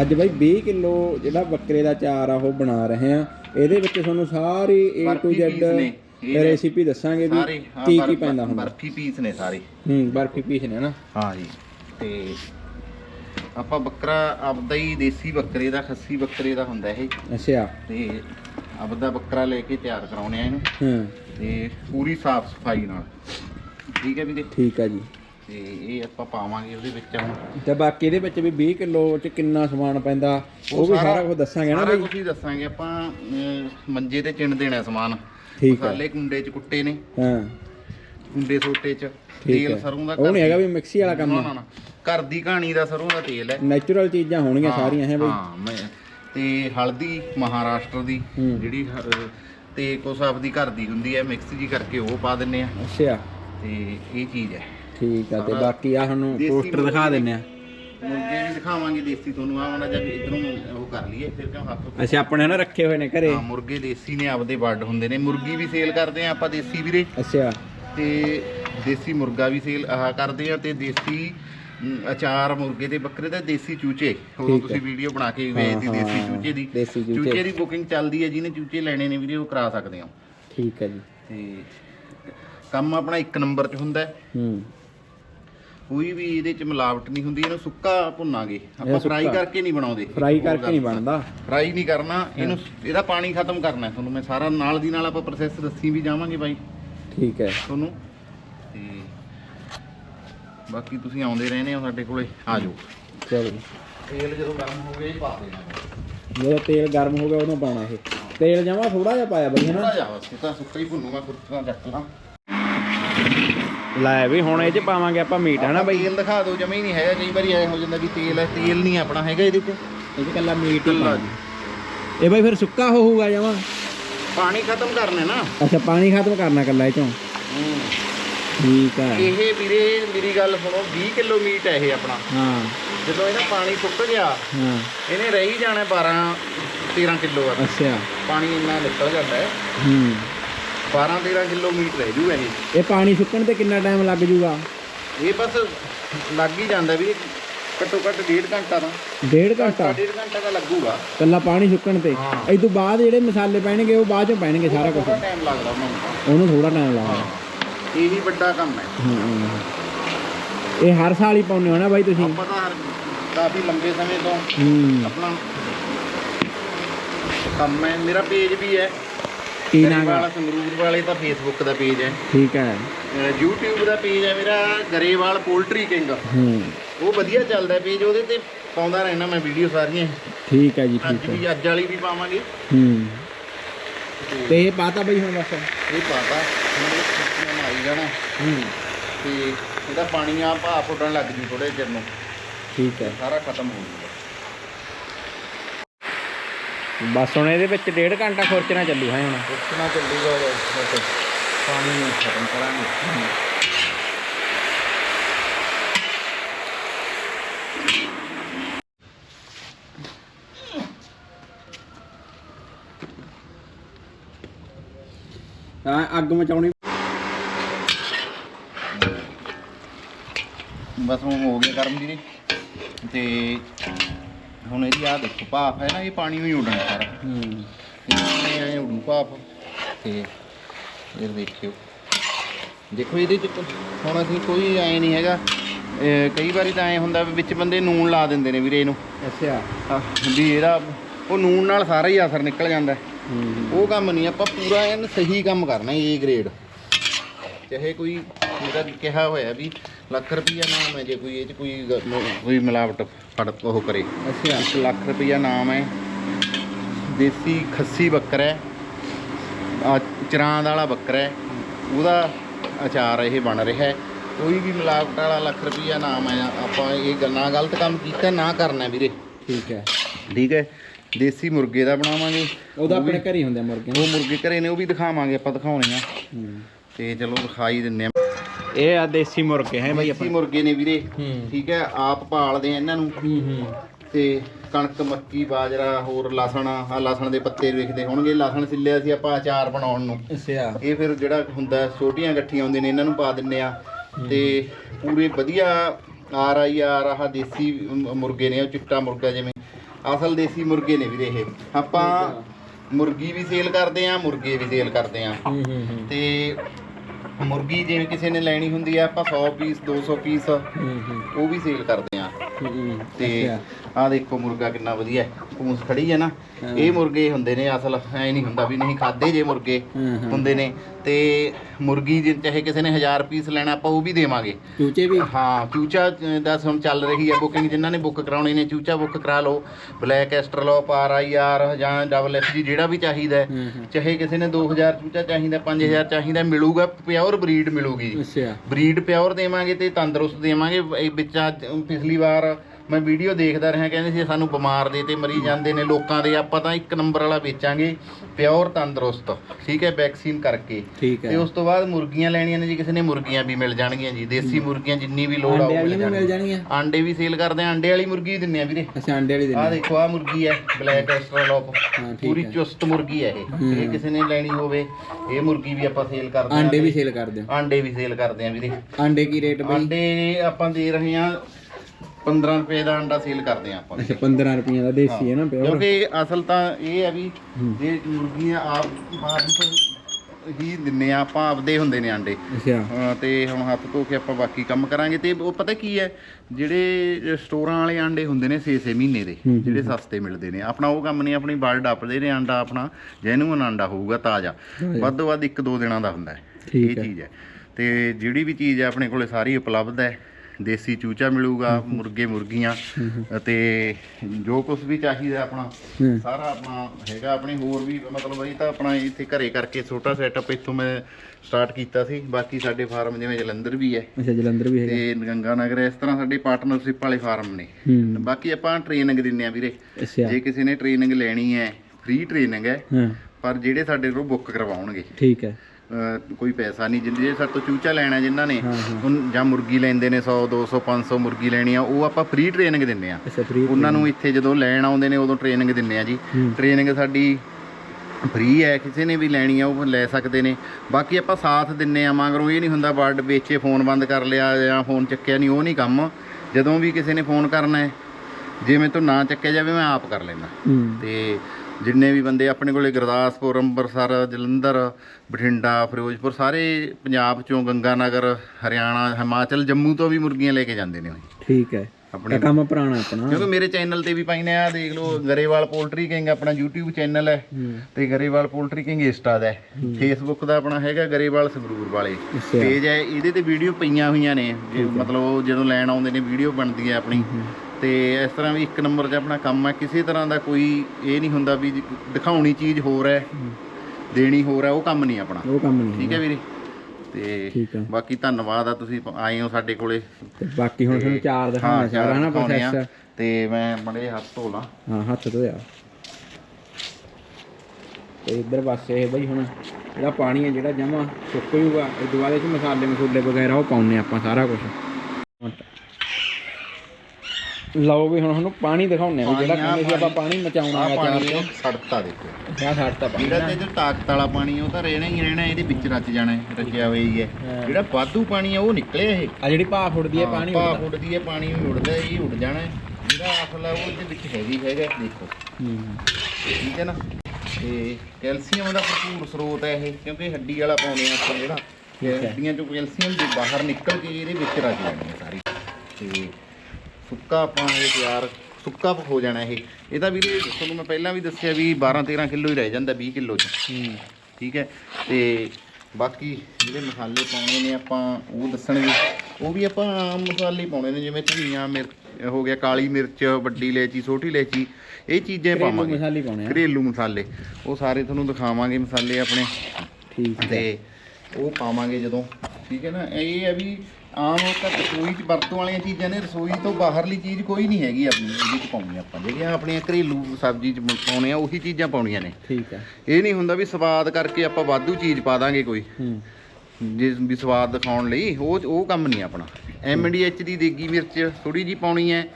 ਅੱਜ ਬਾਈ 20 ਕਿਲੋ ਜਿਹੜਾ ਬੱਕਰੇ ਦਾ ਚਾਰ ਆ ਉਹ ਬਣਾ ਰਹੇ ਆ ਇਹਦੇ ਵਿੱਚ ਤੁਹਾਨੂੰ ਸਾਰੀ A to Z ਰੈਸਿਪੀ ਦੱਸਾਂਗੇ ਵੀ ਸਾਰੇ ਹਾਂ, ਕੀ ਕੀ ਪੈਂਦਾ ਹੁੰਦਾ। ਬਰਫੀ ਪੀਸ ਨੇ ਸਾਰੇ। ਹੂੰ ਬਰਫੀ ਪੀਸ ਨੇ ਨਾ। ਹਾਂ ਜੀ। ਤੇ ਆਪਾਂ ਬੱਕਰਾ ਆਪਦਾ ਹੀ ਦੇਸੀ ਬੱਕਰੇ ਦਾ ਖੱਸੀ ਬੱਕਰੇ ਦਾ ਹੁੰਦਾ ਇਹ। ਅੱਛਾ। ਤੇ ਆਪਦਾ ਬੱਕਰਾ ਲੈ ਕੇ ਤਿਆਰ ਕਰਾਉਣੇ ਆ ਇਹਨੂੰ। ਹਾਂ। ਤੇ ਪੂਰੀ ਸਾਫ਼ ਸਫ਼ਾਈ ਨਾਲ। ਠੀਕ ਹੈ ਵੀਰੇ? ਠੀਕ ਆ ਜੀ। ਤੇ ਇਹ ਆਪਾਂ ਪਾਵਾਂਗੇ ਉਹਦੇ ਵਿੱਚ ਹੁਣ। ਤੇ ਬਾਕੀ ਇਹਦੇ ਵਿੱਚ ਵੀ 20 ਕਿਲੋ ਚ ਕਿੰਨਾ ਸਮਾਨ ਪੈਂਦਾ ਉਹ ਵੀ ਸਾਰਾ ਕੁਝ ਦੱਸਾਂਗੇ ਨਾ ਸਾਰਾ ਬਾਈ। ਕੁਝ ਹੀ ਦੱਸਾਂਗੇ ਆਪਾਂ ਅਮ, ਮੰਜੇ ਤੇ ਚਿਣ ਦੇਣਾ ਸਮਾਨ। ਠੀਕ ਹੈ। ਮਸਾਲੇ ਕੁੰਡੇ ਚ ਕੁੱਟੇ ਨੇ। ਹਾਂ। ਕੁੰਡੇ ਸੋਟੇ ਚ ਠੀਕ ਤੇਲ ਹੈ। ਸਰੋਂ ਦਾ ਉਹ ਨਹੀਂ ਹੈਗਾ ਵੀ ਮਿਕਸੀ ਵਾਲਾ ਕੰਮ ਨਾ ਨਾ ਘਰ ਦੀ ਕਹਾਣੀ ਦਾ ਸਰੋਂ ਦਾ ਤੇਲ ਹੈ। ਨੈਚੁਰਲ ਚੀਜ਼ਾਂ ਹੋਣਗੀਆਂ ਸਾਰੀਆਂ ਹੈ ਬਾਈ। ਹਾਂ ਮੈਂ ਤੇ ਹਲਦੀ ਮਹਾਰਾਸ਼ਟਰ ਦੀ ਹੂੰ। ਜਿਹੜੀ ਹ- ਤੇ ਕੁਛ ਆਪਦੀ ਘਰ ਦੀ ਹੁੰਦੀ ਹੈ ਮਿਕਸ ਜੀ ਕਰਕੇ ਉਹ ਪਾ ਦਿੰਨੇ ਆ। ਅੱਛਾ। ਤੇ ਇਹ ਚੀਜ਼ ਹੈ। ਠੀਕ ਆ ਤੇ ਬਾਕੀ ਆ ਸਾਨੂੰ ਦੇਸੀ ਪੋਸਟਰ ਦਿਖਾ ਦਿੰਨੇ ਆ। ਮੁਰਗੇ ਵੀ ਦਿਖਾਵਾਂਗੇ ਦੇਸੀ ਤੁਹਾਨੂੰ ਆ ਮਾੜਾ ਜਿਹਾ ਵੀ ਇਧਰੋਂ ਉਹ ਕਰ ਲਈਏ ਫਿਰ ਕਿਉਂ ਹੱਥ ਅੱਛਾ ਆਪਣੇ ਨਾ ਰੱਖੇ ਹੋਏ ਨੇ ਘਰੇ। ਹਾਂ ਮੁਰਗੇ ਦੇਸੀ ਨੇ ਆਪਦੇ ਵੱਡ ਹੁੰਦੇ ਨੇ। ਮੁਰਗੀ ਵੀ ਸੇਲ ਕਰਦੇ ਆ ਆਪਾਂ ਦੇਸੀ ਵੀਰੇ। ਅੱਛਾ। ਤੇ ਦੇਸੀ ਮੁਰਗਾ ਵੀ ਸੇਲ ਆਹ ਕਰਦੇ ਆ ਤੇ ਦੇਸੀ ਅਚਾਰ ਮੁਰਗੇ ਤੇ ਬੱਕਰੇ ਦਾ ਦੇਸੀ ਚੂਚੇ। ਉਦੋਂ ਤੁਸੀਂ। ਵੀਡੀਓ ਬਣਾ ਕੇ ਵੇਚਦੀ ਦੇਸੀ ਚੂਚੇ ਦੀ। ਚੂਚੇ। ਦੀ ਬੁਕਿੰਗ ਚੱਲਦੀ ਹੈ ਜਿਹਨੇ ਚੂਚੇ ਲੈਣੇ ਨੇ ਵੀਡੀਓ ਕਰਾ ਸਕਦੇ ਹੋ। ਠੀਕ ਹੈ ਜੀ। ਤੇ ਕੰਮ ਆਪਣਾ ਇੱਕ ਨੰਬਰ 'ਚ ਹੁੰਦਾ ਹੈ। ਹੂੰ। ਕੋਈ ਵੀ ਇਹਦੇ 'ਚ ਮਿਲਾਵਟ ਨਹੀਂ ਹੁੰਦੀ ਇਹਨੂੰ ਸੁੱਕਾ ਭੁੰਨਾਂਗੇ। ਆਪਾਂ ਫਰਾਈ। ਕਰਕੇ ਨਹੀਂ ਬਣਾਉਂਦੇ। ਫਰਾਈ ਕਰਕੇ ਨਹੀਂ ਬਣਦਾ। ਫਰਾਈ ਨਹੀਂ ਕਰਨਾ ਇਹਨੂੰ ਇਹਦਾ ਪਾਣੀ ਖਤਮ ਕਰਨਾ ਹੈ ਤੁਹਾਨੂੰ ਮੈਂ ਸਾਰਾ ਨਾਲ ਦੀ ਨਾਲ ਆਪਾਂ ਪ੍ਰੋਸੈਸ ਦੱਸੀ ਵੀ ਜਾਵਾਂਗੇ ਬਾਈ। ਠੀਕ ਹੈ। ਤੁਹਾਨੂੰ। ਤੇ ਬਾਕੀ ਤੁਸੀਂ ਆਉਂਦੇ ਰਹਿੰਦੇ ਹੋ ਸਾਡੇ ਕੋਲੇ ਆ ਜਾਓ। ਚਲੋ। ਤੇਲ ਜਦੋਂ ਗਰਮ ਹੋ ਗਿਆ ਇਹ ਪਾ ਦੇਣਾ। ਜਦੋਂ ਤੇਲ ਗਰਮ ਹੋ ਗਿਆ ਉਦੋਂ ਪਾਣਾ ਇਹ। ਤੇਲ ਜਮਾ ਥੋੜਾ ਜਿਹਾ ਪਾਇਆ ਬਈ ਥੋੜਾ ਹਨਾ ਜਿਹਾ ਬਸ ਇਹ ਤਾਂ ਸੁੱਕਾ ਹੀ ਭੁੰਨੂਗਾ ਕੁਰਤਨਾ ਚੱਕ ਲਾਂ ਲੈ ਵੀ ਹੁਣ ਇਹ ਚ ਪਾਵਾਂਗੇ ਆਪਾਂ ਮੀਟ ਹਨਾ ਬਈ? ਤੇਲ ਦਿਖਾ ਦਿਓ ਜਮੇ ਹੀ ਨਹੀਂ ਹੈਗਾ ਕਈ ਵਾਰੀ ਐ ਹੋ ਜਾਂਦਾ ਵੀ ਤੇਲ ਹੈ ਤੇਲ ਨਹੀਂ ਆਪਣਾ ਹੈਗਾ ਇਹਦੇ 'ਚ ਇਹ ਚ ਕੱਲਾ ਮੀਟ ਹੀ ਪਾਉਣਾ। ਇਹ ਬਈ ਫਿਰ ਸੁੱਕਾ ਹੋਊਗਾ ਜਮਾ? ਪਾਣੀ ਖਤਮ ਕਰਨਾ ਨਾ ਅੱਛਾ ਪਾਣੀ ਖਤਮ ਕਰਨਾ ਕੱਲਾ ਇਹ ਚੋਂ? ਠੀਕ ਆ। ਇਹ ਵੀਰੇ ਮੇਰੀ ਗੱਲ ਸੁਣੋ 20 ਕਿਲੋ ਮੀਟ ਹੈ ਇਹ ਆਪਣਾ। ਹਾਂ। ਜਦੋਂ ਇਹਦਾ ਪਾਣੀ ਸੁੱਕ ਗਿਆ ਹਾਂ। ਇਹਨੇ ਰਹੀ ਜਾਣਾ 12 13 ਕਿਲੋ ਆ ਅੱਛਾ। ਪਾਣੀ ਇੰਨਾ ਨਿਕਲ ਜਾਂਦਾ ਹੈ। ਹੂੰ। 12 13 ਕਿਲੋ ਮੀਟ ਰਹਿ ਜੂਗਾ ਇਹ। ਇਹ ਪਾਣੀ ਸੁੱਕਣ ਤੇ ਕਿੰਨਾ ਟਾਈਮ ਲੱਗ ਜੂਗਾ? ਇਹ ਬਸ ਲੱਗ ਹੀ ਜਾਂਦਾ ਵੀ ਘੱਟੋ ਘੱਟ ਡੇਢ ਘੰਟਾ ਤਾਂ। ਡੇਢ ਘੰਟਾ ਡੇਢ ਘੰਟਾ ਤਾਂ ਲੱਗੂਗਾ। ਕੱਲਾ ਪਾਣੀ ਸੁੱਕਣ ਤੇ? ਹਾਂ। ਇਸ ਤੋਂ ਬਾਅਦ ਜਿਹੜੇ ਮਸਾਲੇ ਪੈਣਗੇ ਉਹ ਬਾਅਦ ਚੋਂ ਪੈਣਗੇ ਸਾਰਾ ਕੁਝ ਟਾਈਮ ਲੱਗਦਾ ਉਹਨਾਂ ਨੂੰ। ਤਾਂ। ਉਹਨੂੰ ਥੋੜਾ ਟਾਈਮ ਲੱਗਦਾ। ਹਾਂ। ਇਹੀ ਵੱਡਾ ਕੰਮ ਹੈ। ਹੂੰ ਇਹ ਹਰ ਸਾਲ ਹੀ ਪਾਉਂਦੇ ਹੋ ਨਾ ਬਾਈ ਤੁਸੀਂ? ਆਪਾਂ ਤਾਂ ਹਰ- ਕਾਫੀ ਲੰਬੇ ਸਮੇਂ ਤੋਂ ਹੂੰ। ਆਪਣਾ ਕੰਮ ਹੈ। ਮੇਰਾ ਪੇਜ ਵੀ ਹੈ। ਕੀ ਨਾਮ ਗਰੇਵਾਲ ਹੈ? ਸੰਗਰੂਰ ਵਾਲੇ ਤਾਂ ਫੇਸਬੁੱਕ ਦਾ ਪੇਜ ਹੈ। ਠੀਕ ਹੈ। ਅਹ YouTube ਦਾ ਪੇਜ ਹੈ ਮੇਰਾ ਗਰੇਵਾਲ ਪੋਲਟਰੀ ਕਿੰਗ ਹੂੰ। ਉਹ ਵਧੀਆ ਚੱਲਦਾ ਪੇਜ ਉਹਦੇ ਤੇ ਪਾਉਂਦਾ ਰਹਿਣਾ ਮੈਂ ਵੀਡੀਓ ਸਾਰੀਆਂ। ਠੀਕ ਹੈ ਜੀ ਅੱਜ ਠੀਕ ਹੈ। ਵੀ ਅੱਜ ਵਾਲੀ ਵੀ ਪਾਵਾਂਗੇ। ਹੂੰ। ਤੇ ਇਹ ਪਾਤਾ ਬਈ ਹੁਣ ਬਸ? ਇਹ ਪਾਤਾ। ਮਾਰੀ ਜਾਣਾ। ਹੂੰ। ਤੇ ਇਹਦਾ ਪਾਣੀ ਆ ਭਾਫ ਉੱਡਣ ਲੱਗ ਜੂ ਥੋੜੇ ਚਿਰ ਨੂੰ। ਠੀਕ ਹੈ। ਸਾਰਾ ਖਤਮ ਹੋ ਜੂਗਾ ਬਸ ਹੁਣ ਇਹਦੇ ਵਿੱਚ ਡੇਢ ਘੰਟਾ ਖੁਰਚਣਾ ਚੱਲੂ ਹੈ ਹੁਣ। ਉੱਠਣਾ ਚੱਲੂਗਾ ਬਸ ਪਾਣੀ ਨੂੰ ਖਤਮ ਕਰਾਂਗੇ। ਹਾਂ ਅੱਗ ਮਚਾਉਣੀ। ਬਸ ਹੁਣ ਹੋ ਗਿਆ ਗਰਮ ਜੀ ਤੇ ਹੁਣ ਇਹਦੀ ਆ ਦੇਖੋ ਭਾਫ ਹੈ ਨਾ ਇਹ ਪਾਣੀ ਵੀ ਉੱਡਣਾ ਸਾਰਾ। ਹੂੰ। ਇਹ ਐ ਉਡੂ ਭਾਫ। ਤੇ ਇਹ ਦੇਖਿਓ ਦੇਖੋ ਇਹਦੇ ਚ ਹੁਣ ਅਸੀਂ ਕੋਈ ਐ ਨਹੀਂ ਹੈਗਾ। ਕਈ ਵਾਰੀ ਤਾਂ ਐ ਹੁੰਦਾ ਵੀ ਵਿੱਚ ਬੰਦੇ ਨੂਨ ਲਾ ਦਿੰਦੇ ਨੇ ਵੀਰੇ ਇਹਨੂੰ। ਅੱਛਾ। ਵੀ ਇਹਦਾ ਉਹ ਨੂਨ ਨਾਲ ਸਾਰਾ ਹੀ ਅਸਰ ਨਿਕਲ ਜਾਂਦਾ। ਹੈ। ਹੂੰ ਉਹ ਕੰਮ ਨਹੀਂ ਆਪਾਂ ਪੂਰਾ ਐਨ ਸਹੀ ਕੰਮ ਕਰਨਾ ਏ ਗ੍ਰੇਡ ਚਾਹੇ ਕੋਈ ਮੇਰਾ ਕਿਹਾ ਹੋਇਆ ਵੀ ਲੱਖ ਰੁਪਈਆ ਨਾਮ ਹੈ ਜੇ ਕੋਈ ਇਹ ਚ ਕੋਈ ਗ- ਮ- ਕੋਈ ਮਿਲਾਵਟ ਫੜ ਉਹ ਕਰੇ। ਅੱਛਾ। 1 ਲੱਖ ਰੁਪਈਆ ਨਾਮ ਹੈ। ਦੇਸੀ ਖੱਸੀ ਬੱਕਰਾ ਹੈ। ਆ ਚਰਾਂਦ ਵਾਲਾ ਬੱਕਰਾ ਹੈ। ਉਹਦਾ ਅਚਾਰ ਇਹ ਬਣ ਰਿਹਾ ਹੈ। ਕੋਈ ਵੀ ਮਿਲਾਵਟ ਵਾਲਾ ਲੱਖ ਰੁਪਈਆ ਨਾਮ ਹੈ। ਆਪਾਂ ਇਹ ਗੱਲਾਂ ਗਲਤ ਕੰਮ ਕੀਤਾ ਨਾ ਕਰਨਾ ਵੀਰੇ। ਠੀਕ ਹੈ। ਠੀਕ ਹੈ। ਦੇਸੀ ਮੁਰਗੇ ਦਾ ਬਣਾਵਾਂਗੇ। ਉਹਦਾ ਉਹ ਵੀ- ਆਪਣੇ ਘਰ ਹੀ ਹੁੰਦੇ ਉਹ ਮੁਰਗੇ ਘਰੇ ਨੇ ਉਹ ਵੀ ਦਿਖਾਵਾਂਗੇ ਆਪਾਂ ਦਿਖਾਉਣੇ ਆ। ਹੂੰ। ਤੇ ਚਲੋ ਦਿਖਾਈ ਦਿੰਨੇ ਆ। ਇਹ ਆ ਦੇਸੀ ਮੁਰਗੇ ਹੈ ਬਾਈ ਦੇਸੀ ਮੁਰਗੇ ਨੇ ਵੀਰੇ। ਹੂੰ। ਠੀਕ ਹੈ ਆਪ ਪਾਲਦੇ ਆ ਇਹਨਾਂ ਨੂੰ। ਹੂੰ ਹੂੰ। ਤੇ ਕਣਕ ਮੱਕੀ ਬਾਜਰਾ ਹੋਰ ਲਸਣ ਆ ਲਸਣ ਦੇ ਪੱਤੇ ਵੇਖਦੇ ਹੋਣਗੇ। ਲਸਣ ਸਿੱਲਿਆ ਸੀ ਆਪਾਂ ਅਚਾਰ ਬਣਾਉਣ ਨੂੰ। ਇਹ ਫਿਰ ਜਿਹੜਾ ਹੁੰਦਾ ਛੋਟੀਆਂ ਗੱਠੀਆਂ ਹੁੰਦੀਆਂ ਨੇ ਇਹਨਾਂ ਨੂੰ ਪਾ ਦਿੰਨੇ ਆ। ਤੇ ਪੂਰੇ ਵਧੀਆ ਆਰ ਆਈ ਆਰ ਆਹ ਦੇਸੀ ਮ- ਮੁਰਗੇ ਨੇ ਉਹ ਚਿੱਟਾ ਮੁਰਗਾ ਜਿਵੇਂ। ਅਸਲ ਦੇਸੀ ਮੁਰਗੇ ਨੇ ਵੀਰੇ ਇਹ। ਆਪਾਂ ਮੁਰਗੀ ਵੀ ਸੇਲ ਕਰਦੇ ਆ ਮੁਰਗੇ ਵੀ ਸੇਲ ਕਰਦੇ ਆ। ਹੂੰ ਹੂੰ ਹੂੰ। ਤੇ ਮੁਰਗੀ ਜਿਵੇਂ ਕਿਸੇ ਨੇ ਲੈਣੀ ਹੁੰਦੀ ਆ ਆਪਾਂ 100 ਪੀਸ 200 ਪੀਸ ਉਹ ਵੀ ਸੇਲ ਕਰਦੇ ਆ। ਹੂੰ ਤੇ ਆਹ ਦੇਖੋ ਮੁਰਗਾ ਕਿੰਨਾ ਵਧੀਆ ਹੈ। ਪੂੰਛ ਖੜੀ ਹੈ ਨਾ। ਇਹ ਮੁਰਗੇ ਹੁੰਦੇ ਨੇ ਅਸਲ ਐ ਨਹੀਂ ਹੁੰਦਾ ਵੀ ਨਹੀਂ ਖਾਦੇ ਜੇ ਮੁਰਗੇ ਹੁੰਦੇ ਨੇ। ਤੇ ਮੁਰਗੀ ਜੇ ਚਾਹੇ ਕਿਸੇ ਨੇ 1000 ਪੀਸ ਲੈਣਾ ਆਪਾਂ ਉਹ ਵੀ ਦੇਵਾਂਗੇ। ਚੂਚੇ ਵੀ? ਹਾਂ ਚੂਚਾ ਦਾ ਹੁਣ ਚੱਲ ਰਹੀ ਹੈ ਬੁਕਿੰਗ ਜਿਨ੍ਹਾਂ ਨੇ ਬੁੱਕ ਕਰਾਉਣੀ ਨੇ ਚੂਚਾ ਬੁੱਕ ਕਰਾ ਲਓ। Black Australorp R I R ਜਾਂ ਡਬਲ ਐਫ ਜੀ ਜਿਹੜਾ ਵੀ ਚਾਹੀਦਾ ਚਾਹੇ ਕਿਸੇ ਨੇ 2000 ਚੂਚਾ ਚਾਹੀਦਾ 5000 ਚਾਹੀਦਾ ਮਿਲੂਗਾ ਪਿਓਰ ਬਰੀਡ ਮਿਲੂਗੀ ਅੱਛਾ। ਬਰੀਡ ਪਿਓਰ ਦੇਵਾਂਗੇ ਤੇ ਤੰਦਰੁਸਤ ਦੇਵਾਂਗੇ। ਇਹ ਵਿੱਚ ਪਿਛਲੀ ਵਾਰ ਮੈਂ ਵੀਡੀਓ ਦੇਖਦਾ ਰਿਹਾ ਕਹਿੰਦੇ ਸੀ ਸਾਨੂੰ ਬਿਮਾਰ ਦੇ ਤੇ ਮਰੀ ਜਾਂਦੇ ਨੇ ਲੋਕਾਂ ਦੇ ਆਪਾਂ ਤਾਂ ਇੱਕ ਨੰਬਰ ਵਾਲਾ ਵੇਚਾਂਗੇ ਪਿਓਰ ਤੰਦਰੁਸਤ ਠੀਕ ਹੈ ਵੈਕਸੀਨ ਕਰਕੇ। ਠੀਕ ਤੇ ਉਸ ਤੋਂ ਬਾਅਦ ਮੁਰਗੀਆਂ ਲੈਣੀਆਂ ਨੇ ਜੀ ਕਿਸੇ ਨੇ ਮੁਰਗੀਆਂ ਵੀ ਮਿਲ ਜਾਣਗੀਆਂ ਜੀ ਦੇਸੀ ਮੁਰਗੀਆਂ ਜਿੰਨੀ ਵੀ ਲੋੜ ਆ ਵਾਲੀ ਮਿਲ ਜਾਣਗੀਆਂ। ਆਂਡੇ ਵੀ ਸੇਲ ਕਰਦੇ ਆ ਆਂਡੇ ਵਾਲੀ ਮੁਰਗੀ ਵੀ ਦਿੰਨੇ ਆ ਵੀਰੇ। ਅੱਛਾ ਅੰਡੇ ਵਾਲੀ ਆਹ ਦਿੰਦੇ ਦੇਖੋ ਆ ਮੁਰਗੀ ਹੈ ਬਲੈਕ ਐਸਟਰਲੋਪ ਪੂਰੀ ਚੁਸਤ ਮੁਰਗੀ ਹੈ ਇਹ। ਕਿਸੇ ਨੇ ਲੈਣੀ ਹੋਵੇ ਇਹ ਮੁਰਗੀ ਵੀ ਆਪਾਂ ਸੇਲ ਕਰਦੇ ਆ ਅੰਡੇ ਵੀ ਸੇਲ ਕਰਦੇ ਆਂਡੇ ਵੀ ਸੇਲ ਕਰਦੇ ਆ ਵੀਰੇ। ਅੰਡੇ ਕੀ ਰੇਟ ਬਈ? ਅੰਡੇ ਆਪਾਂ ਦੇ ਰਹੇ ਹਾਂ 15 ਰੁਪਏ ਦਾ ਅੰਡਾ ਸੇਲ ਕਰਦੇ ਹਾਂ ਆਪਾਂ। ਅੱਛਾ 15 ਰੁਪਈਆ ਦਾ ਦੇਸੀ ਹੈ ਨਾ ਪਿਓਰ। ਕਿਉਂਕਿ ਅਸਲ ਤਾਂ ਇਹ ਹੈ ਵੀ। ਇਹ ਮੁਰਗੀਆਂ ਆਪ ਫਾਰਮ ਤੋਂ ਹੀ ਦਿੰਨੇ ਆ ਆਪਾਂ ਆਪਦੇ ਹੁੰਦੇ ਨੇ ਅੰਡੇ। ਅੱਛਾ। ਹਾਂ, ਤੇ ਹੁਣ ਹੱਥ ਧੋ ਕੇ ਆਪਾਂ ਬਾਕੀ ਕੰਮ ਕਰਾਂਗੇ। ਤੇ ਉਹ ਪਤਾ ਕੀ ਹੈ ਜਿਹੜੇ ਸਟੋਰਾਂ ਵਾਲੇ ਆਂਡੇ ਹੁੰਦੇ ਨੇ 6-6 ਮਹੀਨੇ ਦੇ ਜਿਹੜੇ ਸਸਤੇ ਮਿਲਦੇ ਨੇ। ਆਪਣਾ ਉਹ ਕੰਮ ਨਹੀਂ ਆਪਣੀ ਬਰਡ ਆਪਦੇ ਨੇ ਆਂਡਾ ਆਪਣਾ ਜੈਨੂਨ ਆਂਡਾ ਹੋਊਗਾ ਤਾਜ਼ਾ। ਵੱਧ ਤੋਂ ਵੱਧ 1-2 ਦਿਨਾਂ ਦਾ ਹੁੰਦਾ ਹੈ। ਠੀਕ ਇਹ। ਚੀਜ਼ ਹੈ। ਤੇ ਜਿਹੜੀ ਵੀ ਚੀਜ਼ ਹੈ ਆਪਣੇ ਕੋਲੇ ਸਾਰੀ ਉਪਲਬਧ ਹੈ। ਦੇਸੀ ਚੂਚਾ ਮਿਲੂਗਾ ਮੁਰਗੇ ਮੁਰਗੀਆਂ ਤੇ ਜੋ ਕੁਝ ਵੀ ਚਾਹੀਦਾ ਆਪਣਾ ਸਾਰਾ ਆਪਣਾ ਹੈਗਾ। ਆਪਣੇ ਹੋਰ ਵੀ ਮਤਲਬ ਇਹ ਤਾਂ ਆਪਣਾ ਇੱਥੇ ਘਰੇ ਕਰਕੇ ਛੋਟਾ ਸੈਟਅਪ ਇੱਥੋਂ ਮੈਂ ਸਟਾਰਟ ਕੀਤਾ ਸੀ। ਬਾਕੀ ਸਾਡੇ ਫਾਰਮ ਜਿਵੇਂ ਜਲੰਧਰ ਵੀ ਹੈ ਅੱਛਾ ਜਲੰਧਰ ਵੀ ਹੈਗਾ। ਤੇ ਗੰਗਾ ਨਗਰ ਇਸ ਤਰ੍ਹਾਂ ਸਾਡੇ ਪਾਰਟਨਰਸ਼ਿਪ ਵਾਲੇ ਫਾਰਮ ਨੇ। ਬਾਕੀ ਆਪਾਂ ਟ੍ਰੇਨਿੰਗ ਦਿੰਨੇ ਆ ਵੀਰੇ। ਜੇ ਕਿਸੇ ਨੇ ਟ੍ਰੇਨਿੰਗ ਲੈਣੀ ਹੈ ਫ੍ਰੀ ਟ੍ਰੇਨਿੰਗ ਹੈ ਪਰ ਜਿਹੜੇ ਸਾਡੇ ਕੋਲ ਬੁੱਕ ਕਰਵਾਉਣਗੇ। ਠੀਕ ਹੈ। ਕੋਈ ਪੈਸਾ ਨਹੀਂ ਜਿੰਨੇ ਜੇ ਸਾਡੇ ਤੋਂ ਚੂਚਾ ਲੈਣਾ ਜਿਨ੍ਹਾਂ ਨੇ। ਹੁਣ ਜਾਂ ਮੁਰਗੀ ਲੈਂਦੇ ਨੇ 100 200 500 ਮੁਰਗੀ ਲੈਣੀ ਆ ਉਹ ਆਪਾਂ ਫ੍ਰੀ ਟ੍ਰੇਨਿੰਗ ਦਿੰਨੇ ਆ। ਅੱਛਾ ਫ੍ਰੀ ਉਹਨਾਂ ਨੂੰ ਇੱਥੇ ਜਦੋਂ ਲੈਣ ਆਉਂਦੇ ਨੇ ਉਦੋਂ ਟ੍ਰੇਨਿੰਗ ਦਿੰਨੇ ਆ ਜੀ। ਟ੍ਰੇਨਿੰਗ ਸਾਡੀ ਫ੍ਰੀ ਹੈ ਕਿਸੇ ਨੇ ਵੀ ਲੈਣੀ ਆ ਉਹ ਲੈ ਸਕਦੇ ਨੇ। ਬਾਕੀ ਆਪਾਂ ਸਾਥ ਦਿੰਨੇ ਆ ਮਗਰੋਂ ਇਹ ਨਹੀਂ ਹੁੰਦਾ ਵਰਡ ਵੇਚੇ ਫੋਨ ਬੰਦ ਕਰ ਲਿਆ ਜਾਂ ਫੋਨ ਚੱਕਿਆ ਨਹੀਂ ਉਹ ਨਹੀਂ ਕੰਮ। ਜਦੋਂ ਵੀ ਕਿਸੇ ਨੇ ਫੋਨ ਕਰਨਾ ਹੈ ਜੇ ਮੇਰੇ ਤੋਂ ਨਾ ਚੱਕਿਆ ਜਾਵੇ ਮੈਂ ਆਪ ਕਰ ਲੈਂਦਾ। ਹੂੰ। ਤੇ ਜਿੰਨੇ ਵੀ ਬੰਦੇ ਆਪਣੇ ਕੋਲੇ ਗੁਰਦਾਸਪੁਰ ਅੰਮ੍ਰਿਤਸਰ ਜਲੰਧਰ ਬਠਿੰਡਾ ਫਿਰੋਜ਼ਪੁਰ ਸਾਰੇ ਪੰਜਾਬ ਚੋਂ ਗੰਗਾਨਗਰ ਹਰਿਆਣਾ ਹਿਮਾਚਲ ਜੰਮੂ ਤੋਂ ਵੀ ਮੁਰਗੀਆਂ ਲੈ ਕੇ ਜਾਂਦੇ ਨੇ। ਠੀਕ ਹੈ। ਆਪਣੇ ਕੰਮ ਪੁਰਾਣਾ ਆਪਣਾ। ਕਿਉਂਕਿ ਮੇਰੇ ਚੈਨਲ ਤੇ ਵੀ ਪਾਈਨੇ ਆ ਦੇਖ ਲਓ ਗਰੇਵਾਲ ਪੋਲਟਰੀ ਕਿੰਗ ਆਪਣਾ YouTube ਚੈਨਲ ਹੈ ਤੇ ਗਰੇਵਾਲ ਪੋਲਟਰੀ ਕਿੰਗ ਇੰਸਟਾ ਦਾ ਫੇਸਬੁੱਕ ਦਾ ਆਪਣਾ ਹੈਗਾ ਗਰੇਵਾਲ ਸੰਗਰੂਰ ਵਾਲੇ। ਪੇਜ ਹੈ ਇਹਦੇ ਤੇ ਵੀਡੀਓ ਪਈਆਂ ਹੋਈਆਂ ਨੇ ਮਤਲਬ ਜਦੋਂ ਲੈਣ ਆਉਂਦੇ ਨੇ ਵੀਡੀਓ ਬਣਦੀ ਹੈ ਆਪਣੀ। ਤੇ ਇਸ ਤਰ੍ਹਾਂ ਵੀ ਇੱਕ ਨੰਬਰ 'ਤੇ ਆਪਣਾ ਕੰਮ ਹੈ। ਕਿਸੇ ਤਰ੍ਹਾਂ ਦਾ ਕੋਈ ਇਹ ਨਹੀਂ ਹੁੰਦਾ ਵੀ ਦਿਖਾਉਣੀ ਚੀਜ਼ ਹੋਰ ਹੈ ਦੇਣੀ ਹੋਰ ਹੈ ਉਹ ਕੰਮ ਨਹੀਂ ਆਪਣਾ। ਉਹ ਕੰਮ ਨਹੀਂ ਠੀਕ ਹੈ ਵੀਰੇ? ਤੇ ਬਾਕੀ ਧੰਨਵਾਦ ਆ ਤੁਸੀਂ ਆਏ ਹੋ ਸਾਡੇ ਕੋਲੇ। ਤੇ ਬਾਕੀ ਹੁਣ ਤੁਹਾਨੂੰ ਚਾਰ ਦਿਖਾਉਣਾ ਸਾਰਾ ਹਨਾ। ਪ੍ਰੋਸੈਸ ਤੇ ਮੈਂ ਬੜੇ ਹੱਥ ਧੋ ਲਾਂ। ਹਾਂ ਹੱਥ ਧੋਇਆ। ਤੇ ਇੱਧਰ ਪਾਸੇ ਇਹ ਬਈ ਹੁਣ ਜਿਹੜਾ ਪਾਣੀ ਹੈ ਜਿਹੜਾ ਜਮਾ ਸੁੱਕ ਜੂਗਾ ਇਹ ਦੁਬਾਰੇ ਚ ਮਸਾਲੇ ਮਸੂਲੇ ਵਗੈਰਾ ਉਹ ਪਾਉਣੇ ਆਪਾਂ ਸਾਰਾ ਕੁਝ ਲਓ ਵੀ ਹੁਣ ਤੁਹਾਨੂੰ ਪਾਣੀ ਦਿਖਾਉਣੇ ਆ ਵੀ ਜਿਹੜਾ ਆ, ਕਹਿੰਦੇ ਸੀ ਆਪਾਂ ਪਾਣੀ ਮਚਾਉਣਾ ਆ ਚਾਰ ਪਾਣੀ ਤੋਂ। ਸੜਤਾ ਦੇਖੋ। ਕਿਆ ਪਾਣੀ ਜਿਹੜਾ ਤੇ ਜੋ ਤਾਕਤ ਵਾਲਾ ਪਾਣੀ ਉਹ ਤਾਂ ਰਹਿਣਾ ਹੀ ਰਹਿਣਾ ਇਹਦੇ ਵਿੱਚ ਰਚ ਜਾਣਾ ਹੈ, ਰਚਿਆ ਹੋਇਆ ਹੀ। ਜਿਹੜਾ ਵਾਧੂ ਪਾਣੀ ਹੈ ਉਹ ਨਿਕਲਿਆ ਇਹ। ਆ ਜਿਹੜੀ ਭਾਫ ਉੱਡਦੀ ਹੈ ਪਾਣੀ ਪਾ ਉੱਡਦਾ ਉੱਡਦੀ ਹੈ ਪਾਣੀ ਵੀ ਉੱਡਦਾ ਹੈ, ਇਹ ਉੱਡ ਜਾਣਾ ਹੈ। ਜਿਹੜਾ ਹੈ ਉਹ ਇਹਦੇ ਵਿੱਚ ਹੈਗੀ ਹੈਗਾ ਦੇਖੋ। ਹੂੰ। ਠੀਕ ਹੈ ਨਾ? ਤੇ ਕੈਲਸ਼ੀਅਮ ਦਾ ਭਰਪੂਰ ਸਰੋਤ ਹੈ ਇਹ ਕਿਉਂਕਿ ਹੱਡੀ ਵਾਲਾ ਪਾਉਨੇ ਆ ਆਪਾਂ ਜਿਹੜਾ। ਠੀਕ ਹੈ। ਹੱਡੀਆਂ ਚੋਂ ਕੈਲਸ਼ੀਅਮ ਦੀ ਬਾਹਰ ਨਿਕਲ ਕੇ ਇਹਦੇ ਵਿੱਚ ਰਚ ਜਾਣੀ ਹੈ ਸਾਰੀ। ਤੇ ਸੁੱਕਾ ਆਪਾਂ ਇਹ ਤਿਆਰ ਸੁੱਕਾ ਹੋ ਜਾਣਾ ਇਹ। ਇਹਦਾ ਵੀਰੇ ਤੁਹਾਨੂੰ ਮੈਂ ਪਹਿਲਾਂ ਵੀ ਦੱਸਿਆ ਵੀ 12 13 ਕਿਲੋ ਹੀ ਰਹਿ ਜਾਂਦਾ 20 ਕਿਲੋ ਚ। ਹੂੰ। ਠੀਕ ਹੈ? ਤੇ ਬਾਕੀ ਜਿਹੜੇ ਮਸਾਲੇ ਪਾਉਣੇ ਨੇ ਆਪਾਂ ਉਹ ਦੱਸਣਗੇ। ਉਹ ਵੀ ਆਪਾਂ ਆਮ ਮਸਾਲੇ ਪਾਉਣੇ ਨੇ ਜਿਵੇਂ ਧਨੀਆ ਮਿਰਚ ਹੋ ਗਿਆ ਕਾਲੀ ਮਿਰਚ ਵੱਡੀ ਇਲਾਇਚੀ ਛੋਟੀ ਇਲਾਇਚੀ। ਇਹ ਚੀਜ਼ਾਂ ਪਾਵਾਂਗੇ। ਮਸਾਲੇ ਪਾਉਣੇ ਆ। ਘਰੇਲੂ ਮਸਾਲੇ। ਉਹ ਸਾਰੇ ਤੁਹਾਨੂੰ ਦਿਖਾਵਾਂਗੇ ਮਸਾਲੇ ਆਪਣੇ। ਠੀਕ ਤੇ ਉਹ ਪਾਵਾਂਗੇ ਜਦੋਂ। ਠੀਕ ਹੈ ਨਾ? ਇਹ ਹੈ ਵੀ ਆਮ ਤਾਂ ਰਸੋਈ 'ਚ ਵਰਤੋਂ ਵਾਲੀਆਂ ਚੀਜ਼ਾਂ ਨੇ ਰਸੋਈ ਤੋਂ ਬਾਹਰਲੀ ਚੀਜ਼ ਕੋਈ ਨਹੀਂ ਹੈਗੀ ਆਪਣੀ ਇਹਦੇ 'ਚ ਪਾਉਣੀ ਆਪਾਂ। ਜਿਹੜੀਆਂ ਆਪਣੀਆਂ ਘਰੇਲੂ ਸਬਜ਼ੀ 'ਚ ਪਾਉਣੇ ਆ ਉਹੀ ਚੀਜ਼ਾਂ ਪਾਉਣੀਆਂ ਨੇ। ਠੀਕ ਹੈ ਇਹ ਨਹੀਂ ਹੁੰਦਾ ਵੀ ਸਵਾਦ ਕਰਕੇ ਆਪਾਂ ਵਾਧੂ ਚੀਜ਼ ਪਾ ਦਾਂਗੇ ਕੋਈ। ਹੂੰ। ਜੇ ਵੀ ਸਵਾਦ ਦਿਖਾਉਣ ਲਈ ਉਹ ਉਹ ਕੰਮ ਨਹੀਂ ਆਪਣਾ। ਐਚ ਦੀ ਦੇਗੀ ਮਿਰਚ ਥੋੜੀ ਜੀ ਪਾਉਣੀ ਹੈ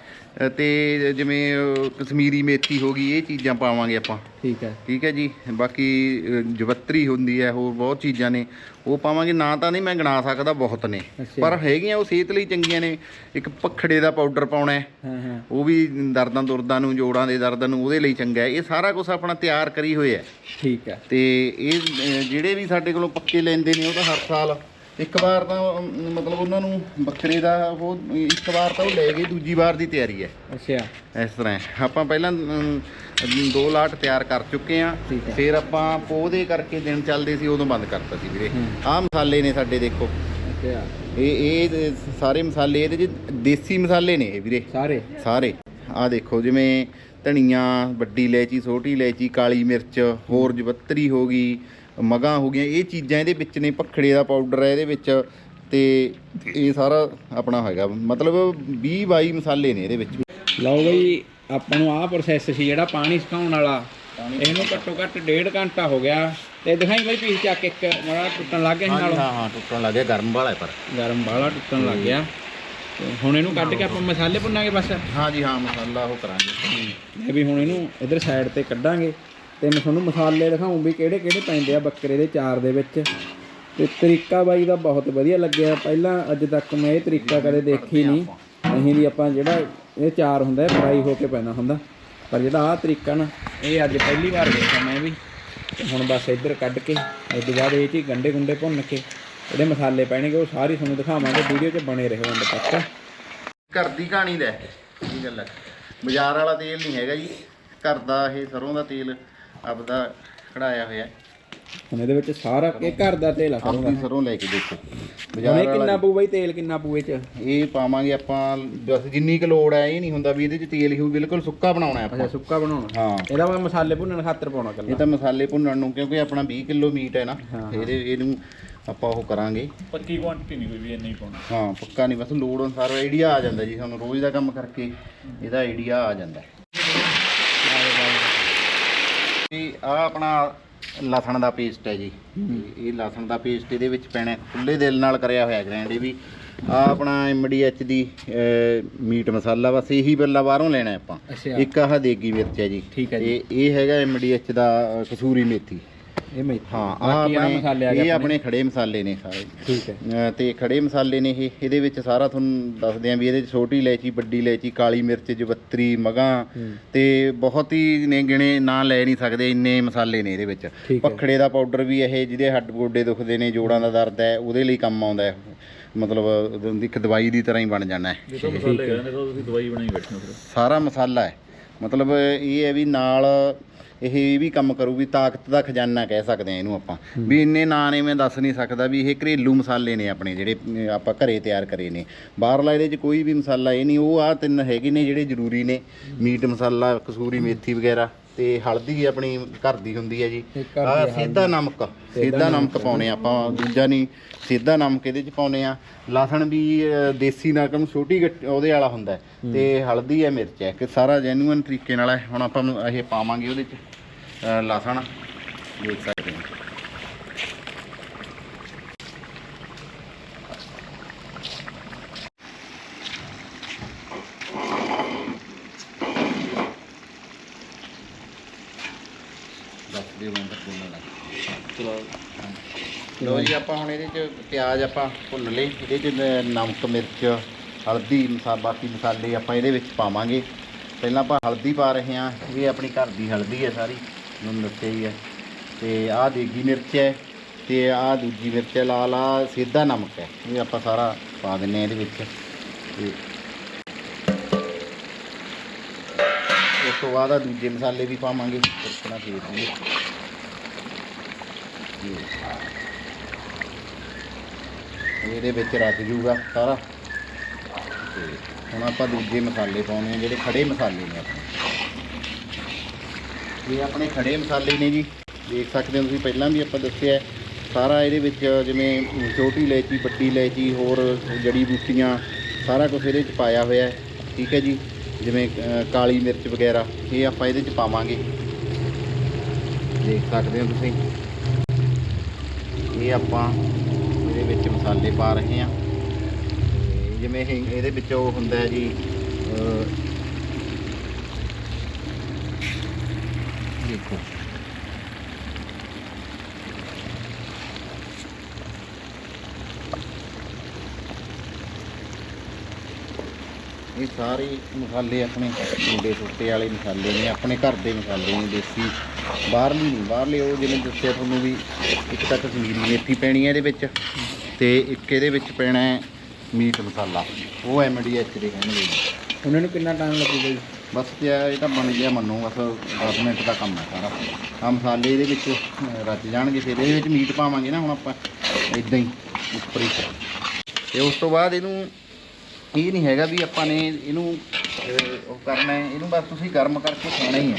ਤੇ ਜਿਵੇਂ ਕਸ਼ਮੀਰੀ ਮੇਥੀ ਹੋ ਗਈ ਇਹ ਚੀਜ਼ਾਂ ਪਾਵਾਂਗੇ ਆਪਾਂ। ਠੀਕ ਹੈ। ਠੀਕ ਹੈ ਜੀ। ਬਾਕੀ ਜਵੱਤਰੀ ਹੁੰਦੀ ਹੈ ਹੋਰ ਬਹੁਤ ਚੀਜ਼ਾਂ ਨੇ। ਉਹ ਪਾਵਾਂਗੇ ਨਾ ਤਾਂ ਨਹੀਂ ਮੈਂ ਗਿਣਾ ਸਕਦਾ ਬਹੁਤ ਨੇ। ਪਰ ਹੈਗੀਆਂ ਉਹ ਸਿਹਤ ਲਈ ਚੰਗੀਆਂ ਨੇ। ਇੱਕ ਪਖੜੇ ਦਾ ਪਾਊਡਰ ਪਾਉਣਾ ਹੈ। ਉਹ ਵੀ ਦਰਦਾਂ ਦੁਰਦਾਂ ਨੂੰ ਜੋੜਾਂ ਦੇ ਦਰਦਾਂ ਨੂੰ ਉਹਦੇ ਲਈ ਚੰਗਾ ਹੈ। ਇਹ ਸਾਰਾ ਕੁਝ ਆਪਣਾ ਤਿਆਰ ਕਰੀ ਹੋਇਆ ਹੈ। ਠੀਕ ਹੈ। ਤੇ ਇਹ ਜਿਹੜੇ ਵੀ ਸਾਡੇ ਕੋਲੋਂ ਪੱਕੇ ਲੈਂਦੇ ਨੇ ਉਹ ਤਾਂ ਹਰ ਸਾਲ ਇੱਕ ਵਾਰ ਤਾਂ ਮਤਲਬ ਉਹਨਾਂ ਨੂੰ ਬੱਕਰੇ ਦਾ ਉਹ ਇੱਕ ਵਾਰ ਤਾਂ ਉਹ ਲੈ ਗਏ ਦੂਜੀ ਵਾਰ ਦੀ ਤਿਆਰੀ ਹੈ। ਅੱਛਾ। ਇਸ ਤਰ੍ਹਾਂ। ਆਪਾਂ ਪਹਿਲਾਂ ਦੋ ਲਾਟ ਤਿਆਰ ਕਰ ਚੁੱਕੇ ਆ। ਫਿਰ ਆਪਾਂ ਪੋਹ ਦੇ ਕਰਕੇ ਦਿਨ ਚੱਲਦੇ ਸੀ ਉਦੋਂ ਬੰਦ ਕਰਤਾ ਸੀ ਵੀਰੇ। ਆਹ ਮਸਾਲੇ ਨੇ ਸਾਡੇ ਦੇਖੋ। ਇਹ ਇਹ ਸਾਰੇ ਮਸਾਲੇ ਇਹਦੇ ਚ ਦੇਸੀ ਮਸਾਲੇ ਨੇ ਇਹ ਵੀਰੇ। ਸਾਰੇ? ਸਾਰੇ। ਆ ਦੇਖੋ ਜਿਵੇਂ ਧਨੀਆ ਵੱਡੀ ਇਲਾਇਚੀ ਛੋਟੀ ਇਲਾਇਚੀ ਕਾਲੀ ਮਿਰਚ ਹੋਰ ਜਵੱਤਰੀ ਹੋ ਗਈ। ਮਗਾਂ ਹੋ ਗਈਆਂ। ਇਹ ਚੀਜ਼ਾਂ ਇਹਦੇ ਵਿੱਚ ਨੇ ਭਖੜੇ ਦਾ ਪਾਊਡਰ ਹੈ ਇਹਦੇ ਵਿੱਚ ਤੇ ਇਹ ਸਾਰਾ ਆਪਣਾ ਹੈਗਾ। ਮਤਲਬ 20 22 ਮਸਾਲੇ ਨੇ ਇਹਦੇ ਵਿੱਚ। ਲਓ ਬਈ ਆਪਾਂ ਨੂੰ ਆਹ ਪ੍ਰੋਸੈਸ ਸੀ ਜਿਹੜਾ ਪਾਣੀ ਸੁਕਾਉਣ ਵਾਲਾ। ਇਹਨੂੰ ਘੱਟੋ ਘੱਟ ਡੇਢ ਘੰਟਾ ਹੋ ਗਿਆ। ਤੇ ਦਿਖਾਈ ਬਈ ਪੀਸ ਚੱਕ ਇੱਕ ਮਾੜਾ ਟੁੱਟਣ ਲੱਗ ਗਿਆ ਹਾਂ ਨਾਲ। ਹਾਂ ਟੁੱਟਣ ਲੱਗਿਆ ਗਰਮ ਵਾਲਾ ਹੈ ਪਰ। ਗਰਮ ਵਾਲਾ ਟੁੱਟਣ ਲੱਗ ਗਿਆ। ਤੇ ਹੁਣ ਇਹਨੂੰ ਕੱਢ ਕੇ ਆਪਾਂ ਮਸਾਲੇ ਭੁੰਨਾਂਗੇ ਬਸ। ਹਾਂ ਜੀ ਹਾਂ ਮਸਾਲਾ ਉਹ ਕਰਾਂਗੇ। ਇਹ ਵੀ ਹੁਣ ਇਹਨੂੰ ਇਧਰ ਸਾਈਡ ਤੇ ਕੱਢਾਂਗੇ। ਤੇ ਮੈਂ ਤੁਹਾਨੂੰ ਮਸਾਲੇ ਦਿਖਾਉਂ ਵੀ ਕਿਹੜੇ ਕਿਹੜੇ ਪੈਂਦੇ ਆ ਬੱਕਰੇ ਦੇ ਚਾਰ ਦੇ ਵਿੱਚ। ਤੇ ਤਰੀਕਾ ਬਾਈ ਦਾ ਬਹੁਤ ਵਧੀਆ ਲੱਗਿਆ। ਪਹਿਲਾਂ ਅੱਜ ਤੱਕ ਮੈਂ ਇਹ ਤਰੀਕਾ ਕਦੇ ਦੇਖੀ ਨਹੀਂ। ਅਸੀਂ ਵੀ ਆਪਾਂ ਜਿਹੜਾ ਇਹ ਚਾਰ ਹੁੰਦਾ, ਫਰਾਈ ਹੋ ਕੇ ਪੈਣਾ ਹੁੰਦਾ। ਪਰ ਜਿਹੜਾ ਆਹ ਤਰੀਕਾ ਨਾ, ਇਹ ਅੱਜ ਪਹਿਲੀ ਵਾਰ ਦੇਖਿਆ ਮੈਂ ਵੀ। ਹੁਣ ਬਸ ਇੱਧਰ ਕੱਢ ਕੇ, ਉਸ ਤੋਂ ਬਾਅਦ ਇਹ 'ਚ ਗੰਡੇ ਗੁੰਡੇ ਭੁੰਨ ਕੇ, ਜਿਹੜੇ ਮਸਾਲੇ ਪੈਣਗੇ ਉਹ ਸਾਰੀ ਤੁਹਾਨੂੰ ਦਿਖਾਵਾਂਗੇ। ਵੀਡੀਓ 'ਚ ਬਣੇ ਰਹੋ ਅੰਤ ਤੱਕ। ਘਰ ਦੀ ਕਹਾਣੀ ਦਾ ਇਹ ਗੱਲ ਹੈ ਬਾਜ਼ਾਰ ਵਾਲਾ ਤੇਲ ਨਹੀਂ ਹੈਗਾ ਜੀ। ਘਰ ਦਾ ਇਹ ਸਰੋਂ ਦਾ ਤੇਲ ਆਪਦਾ ਕਢਾਇਆ ਹੋਇਆ। ਹੁਣ ਇਹਦੇ ਵਿੱਚ ਸਾਰਾ ਇਹ ਘਰ ਦਾ ਤੇਲ ਆ ਸਰੋਂ। ਦਾ ਸਰੋਂ ਲੈ ਕੇ ਦੇਖੋ। ਹੁਣ ਬਾਜ਼ਾਰ ਇਹ ਵਾਲਾ ਕਿੰਨਾ ਪਊ ਬਈ ਤੇਲ ਕਿੰਨਾ ਪਊ ਇਹ ਚ? ਇਹ ਪਾਵਾਂਗੇ ਆਪਾਂ ਬਸ ਜਿੰਨੀ ਕੁ ਲੋੜ ਹੈ ਇਹ ਨਹੀਂ ਹੁੰਦਾ ਵੀ ਇਹਦੇ ਚ ਤੇਲ ਹੀ ਹੋਊ ਬਿਲਕੁਲ ਸੁੱਕਾ ਬਣਾਉਣਾ ਹੈ ਅੱਛਾ ਆਪਾਂ ਸੁੱਕਾ ਬਣਾਉਣਾ। ਹਾਂ। ਇਹਦਾ ਮੈਂ ਮਸਾਲੇ ਭੁੰਨਣ ਖਾਤਰ ਪਾਉਣਾ ਇਹ ਕੱਲਾ ਤਾਂ ਮਸਾਲੇ ਭੁੰਨਣ ਨੂੰ ਕਿਉਂਕਿ ਆਪਣਾ 20 ਕਿਲੋ ਮੀਟ ਹੈ ਨਾ ਹਾਂ, ਇਹਦੇ ਇਹਨੂੰ ਆਪਾਂ ਉਹ ਕਰਾਂਗੇ। ਪੱਕੀ ਕੁਆਂਟੀਟੀ ਨਹੀਂ ਕੋਈ ਵੀ ਇੰਨੀ ਪਾਉਣਾ। ਹਾਂ ਪੱਕਾ ਨਹੀਂ ਬਸ ਲੋੜ ਅਨੁਸਾਰ ਆਈਡੀਆ ਆ ਜਾਂਦਾ ਜੀ ਸਾਨੂੰ ਰੋਜ਼ ਦਾ ਕੰਮ ਕਰਕੇ ਇਹਦਾ ਆਈਡੀਆ ਆ ਜਾਂਦਾ। ਇਹ ਆ ਆਪਣਾ ਲਸਣ ਦਾ ਪੇਸਟ ਹੈ ਜੀ। ਇਹ ਲਸਣ ਦਾ ਪੇਸਟ ਇਹਦੇ ਵਿੱਚ ਪੈਣਾ ਖੁੱਲੇ ਦਿਲ ਨਾਲ ਕਰਿਆ ਹੋਇਆ ਗ੍ਰੈਂਡ ਇਹ ਵੀ। ਆ ਆਪਣਾ ਐਮਡੀਐਚ ਦੀ ਮੀਟ ਮਸਾਲਾ ਬਸ ਇਹੀ ਬੱਲਾ ਬਾਹਰੋਂ ਲੈਣਾ ਆਪਾਂ। ਇੱਕ ਆਹ ਦੇਗੀ ਮਿਰਚ ਹੈ ਜੀ। ਜੀ। ਇਹ ਹੈਗਾ ਐਮਡੀਐਚ ਦਾ ਕਸੂਰੀ ਮੇਥੀ। ਇਹ ਮੇਥੀ ਹਾਂ ਆ ਬਾਕੀ ਆਹ ਆਪਣੇ ਮਸਾਲੇ ਆ ਗਏ ਇਹ ਆਪਣੇ। ਖੜੇ ਮਸਾਲੇ ਨੇ ਸਾਰੇ। ਠੀਕ ਹੈ। ਅਹ, ਤੇ ਖੜੇ ਮਸਾਲੇ ਨੇ ਇਹ। ਇਹਦੇ ਵਿੱਚ ਸਾਰਾ ਤੁਹਾਨੂੰ ਦੱਸਦੇ ਆਂ ਵੀ ਇਹਦੇ 'ਚ ਛੋਟੀ ਇਲਾਇਚੀ ਵੱਡੀ ਇਲਾਇਚੀ ਕਾਲੀ ਮਿਰਚ ਜਵੱਤਰੀ ਮਗਾ। ਤੇ ਬਹੁਤ ਹੀ ਨੇ ਗਿਣੇ ਨਾਂ ਲੈ ਨਹੀਂ ਸਕਦੇ ਇੰਨੇ ਮਸਾਲੇ ਨੇ ਇਹਦੇ ਵਿੱਚ। ਹੈ। ਪਖੜੇ ਦਾ ਪਾਊਡਰ ਵੀ ਇਹ ਜਿਹਦੇ ਹੱਡ ਗੋਡੇ ਦੁਖਦੇ ਨੇ ਜੋੜਾਂ ਦਾ ਦਰਦ ਹੈ ਉਹਦੇ ਲਈ ਕੰਮ ਆਉਂਦਾ ਹੈ। ਮਤਲਬ ਉਹਦੀ ਇੱਕ ਦਵਾਈ ਦੀ ਤਰ੍ਹਾਂ ਹੀ ਬਣ ਜਾਣਾ ਹੈ। ਜੇ ਤਾਂ ਮਸਾਲੇ ਕਹਿੰਦੇ ਤਾਂ ਤੁਸੀਂ ਦਵਾਈ ਬਣਾਈ ਬੈਠੇ ਹੋ ਫਿਰ। ਸਾਰਾ ਮਸਾਲਾ ਹੈ। ਮਤਲਬ ਇਹ ਹੈ ਵੀ ਨਾਲ ਇਹ ਵੀ ਕੰਮ ਕਰੂ ਵੀ ਤਾਕਤ ਦਾ ਖਜ਼ਾਨਾ ਕਹਿ ਸਕਦੇ ਆ ਇਹਨੂੰ ਆਪਾਂ। ਵੀ ਇੰਨੇ ਨਾਂ ਨੇ ਮੈਂ ਦੱਸ ਨਹੀਂ ਸਕਦਾ ਵੀ ਇਹ ਘਰੇਲੂ ਮਸਾਲੇ ਨੇ ਆਪਣੇ ਜਿਹੜੇ ਅਮ, ਆਪਾਂ ਘਰੇ ਤਿਆਰ ਕਰੇ ਨੇ। ਬਾਹਰਲਾ ਇਹਦੇ 'ਚ ਕੋਈ ਵੀ ਮਸਾਲਾ ਇਹ ਨਹੀਂ ਉਹ ਆ ਤਿੰਨ ਹੈਗੇ ਨੇ ਜਿਹੜੇ ਜ਼ਰੂਰੀ ਨੇ। ਮੀਟ ਮਸਾਲਾ ਕਸੂਰੀ ਮੇਥੀ ਵਗੈਰਾ ਤੇ ਹਲਦੀ ਆਪਣੀ ਘਰ ਦੀ ਹੁੰਦੀ ਹੈ ਜੀ। ਆ ਸਿੱਧਾ ਨਮਕ ਸਿੱਧਾ ਨਮਕ ਪਾਉਣੇ ਆਪਾਂ ਦੂਜਾ ਨਹੀਂ ਸਿੱਧਾ ਨਮਕ ਇਹਦੇ 'ਚ ਪਾਉਣੇ ਆ। ਲਸਣ ਵੀ ਅ, ਦੇਸੀ ਨਕਮ ਛੋਟੀ ਗੱਟ- ਉਹਦੇ ਵਾਲਾ ਹੁੰਦਾ ਹੈ। ਤੇ ਹਲਦੀ ਹੈ ਮਿਰਚ ਹੈ ਕਿ ਸਾਰਾ ਜੈਨੂਇਨ ਤਰੀਕੇ ਨਾਲ ਹੈ। ਹੁਣ ਆਪਾਂ ਨੂੰ ਇਹ ਪਾਵਾਂਗੇ ਉਹਦੇ 'ਚ। ਲਸਣ ਦੇਖ ਸਕਦੇ ਹੋ। ਲੋ ਜੀ ਆਪਾਂ ਹੁਣ ਇਹਦੇ ਚ ਪਿਆਜ਼ ਆਪਾਂ ਭੁੰਨ ਲਏ। ਇਹਦੇ ਚ ਨਮਕ ਮਿਰਚ ਹਲਦੀ ਮਸਾ ਬਾਕੀ ਮਸਾਲੇ ਆਪਾਂ ਇਹਦੇ ਵਿੱਚ ਪਾਵਾਂਗੇ। ਪਹਿਲਾਂ ਆਪਾਂ ਹਲਦੀ ਪਾ ਰਹੇ ਹਾਂ। ਇਹ ਆਪਣੀ ਘਰ ਦੀ ਹਲਦੀ ਹੈ ਸਾਰੀ। ਤੁਹਾਨੂੰ ਦੱਸਿਆ ਹੀ ਹੈ ਤੇ ਆਹ ਦੇਗੀ ਮਿਰਚ ਹੈ ਤੇ ਆਹ ਦੂਜੀ ਮਿਰਚ ਹੈ, ਲਾਲ ਆ ਸਿੱਧਾ ਨਮਕ ਹੈ। ਇਹ ਆਪਾਂ ਸਾਰਾ ਪਾ ਦਿੰਨੇ ਆ ਇਹਦੇ ਵਿੱਚ। ਤੇ ਉਸ ਤੋਂ ਬਾਅਦ ਆ ਦੂਜੇ ਮਸਾਲੇ ਵੀ ਪਾਵਾਂਗੇ। ਇਸ ਤਰ੍ਹਾਂ ਫੇਰ ਦਿੰਦੇ ਇਹਦੇ ਵਿੱਚ ਰਚ ਜੂਗਾ ਸਾਰਾ। ਤੇ ਹੁਣ ਆਪਾਂ ਦੂਜੇ ਮਸਾਲੇ ਪਾਉਣੇ ਆ, ਜਿਹੜੇ ਖੜੇ ਮਸਾਲੇ ਨੇ ਆਪਣੇ। ਇਹ ਆਪਣੇ ਖੜੇ ਮਸਾਲੇ ਨੇ ਜੀ। ਦੇਖ ਸਕਦੇ ਹੋ ਤੁਸੀਂ, ਪਹਿਲਾਂ ਵੀ ਆਪਾਂ ਦੱਸਿਆ ਸਾਰਾ ਇਹਦੇ ਵਿੱਚ ਜਿਵੇਂ ਛੋਟੀ ਇਲਾਇਚੀ ਵੱਡੀ ਇਲਾਇਚੀ, ਹੋਰ ਜੜੀ ਬੂਟੀਆਂ, ਸਾਰਾ ਕੁਝ ਇਹਦੇ 'ਚ ਪਾਇਆ ਹੋਇਆ ਹੈ। ਠੀਕ ਹੈ ਜੀ। ਜਿਵੇਂ ਕਾਲੀ ਮਿਰਚ ਵਗੈਰਾ, ਇਹ ਆਪਾਂ ਇਹਦੇ 'ਚ ਪਾਵਾਂਗੇ। ਦੇਖ ਸਕਦੇ ਹੋ ਤੁਸੀਂ। ਇਹ ਆਪਾਂ ਇਹਦੇ ਵਿੱਚ ਮਸਾਲੇ ਪਾ ਰਹੇ ਹਾਂ। ਜਿਵੇਂ ਇਹ, ਇਹਦੇ ਵਿੱਚ ਉਹ ਹੁੰਦਾ ਹੈ ਜੀ ਅਹ, ਦੇਖੋ ਇਹ ਸਾਰੇ ਮਸਾਲੇ ਆਪਣੇ ਮੁੰਡੇ ਸੁੱਤੇ ਵਾਲੇ ਮਸਾਲੇ ਨੇ ਆਪਣੇ ਘਰ ਦੇ ਮਸਾਲੇ ਨੇ ਦੇਸੀ ਬਾਹਰਲੀ ਨਹੀਂ ਬਾਹਰਲੇ ਉਹ ਜਿਵੇਂ ਦੱਸਿਆ ਤੁਹਾਨੂੰ ਵੀ ਇੱਕ ਤਾਂ ਕਸ਼ਮੀਰੀ ਮੇਥੀ ਪੈਣੀ ਹੈ ਇਹਦੇ ਵਿੱਚ ਤੇ ਇੱਕ ਇਹਦੇ ਵਿੱਚ ਪੈਣਾ ਹੈ ਮੀਟ ਮਸਾਲਾ ਉਹ ਐਮਡੀਐਚ ਦੇ ਕਹਿਣਗੇ ਜੀ ਉਹਨਾਂ ਨੂੰ ਕਿੰਨਾ ਟਾਈਮ ਲੱਗੂਗਾ ਜੀ? ਬਸ ਤੇ ਇਹ ਤਾਂ ਬਣ ਗਿਆ ਮੰਨੂ ਬਸ 10 ਮਿੰਟ ਦਾ ਕੰਮ ਹੈ ਸਾਰਾ। ਆ ਮਸਾਲੇ ਇਹਦੇ ਵਿੱਚ ਰਚ ਜਾਣਗੇ ਫਿਰ ਇਹਦੇ ਵਿੱਚ ਮੀਟ ਪਾਵਾਂਗੇ ਨਾ ਹੁਣ ਆਪਾਂ ਇਦਾਂ ਹੀ ਉੱਪਰ ਹੀ। ਤੇ ਉਸ ਤੋਂ ਬਾਅਦ ਇਹਨੂੰ ਇਹ ਨਹੀਂ ਹੈਗਾ ਵੀ ਆਪਾਂ ਨੇ ਇਹਨੂੰ ਉਹ ਕਰਨਾ ਹੈ। ਇਹਨੂੰ ਬਸ ਤੁਸੀਂ ਗਰਮ ਕਰਕੇ ਖਾਣਾ ਹੀ ਹੈ।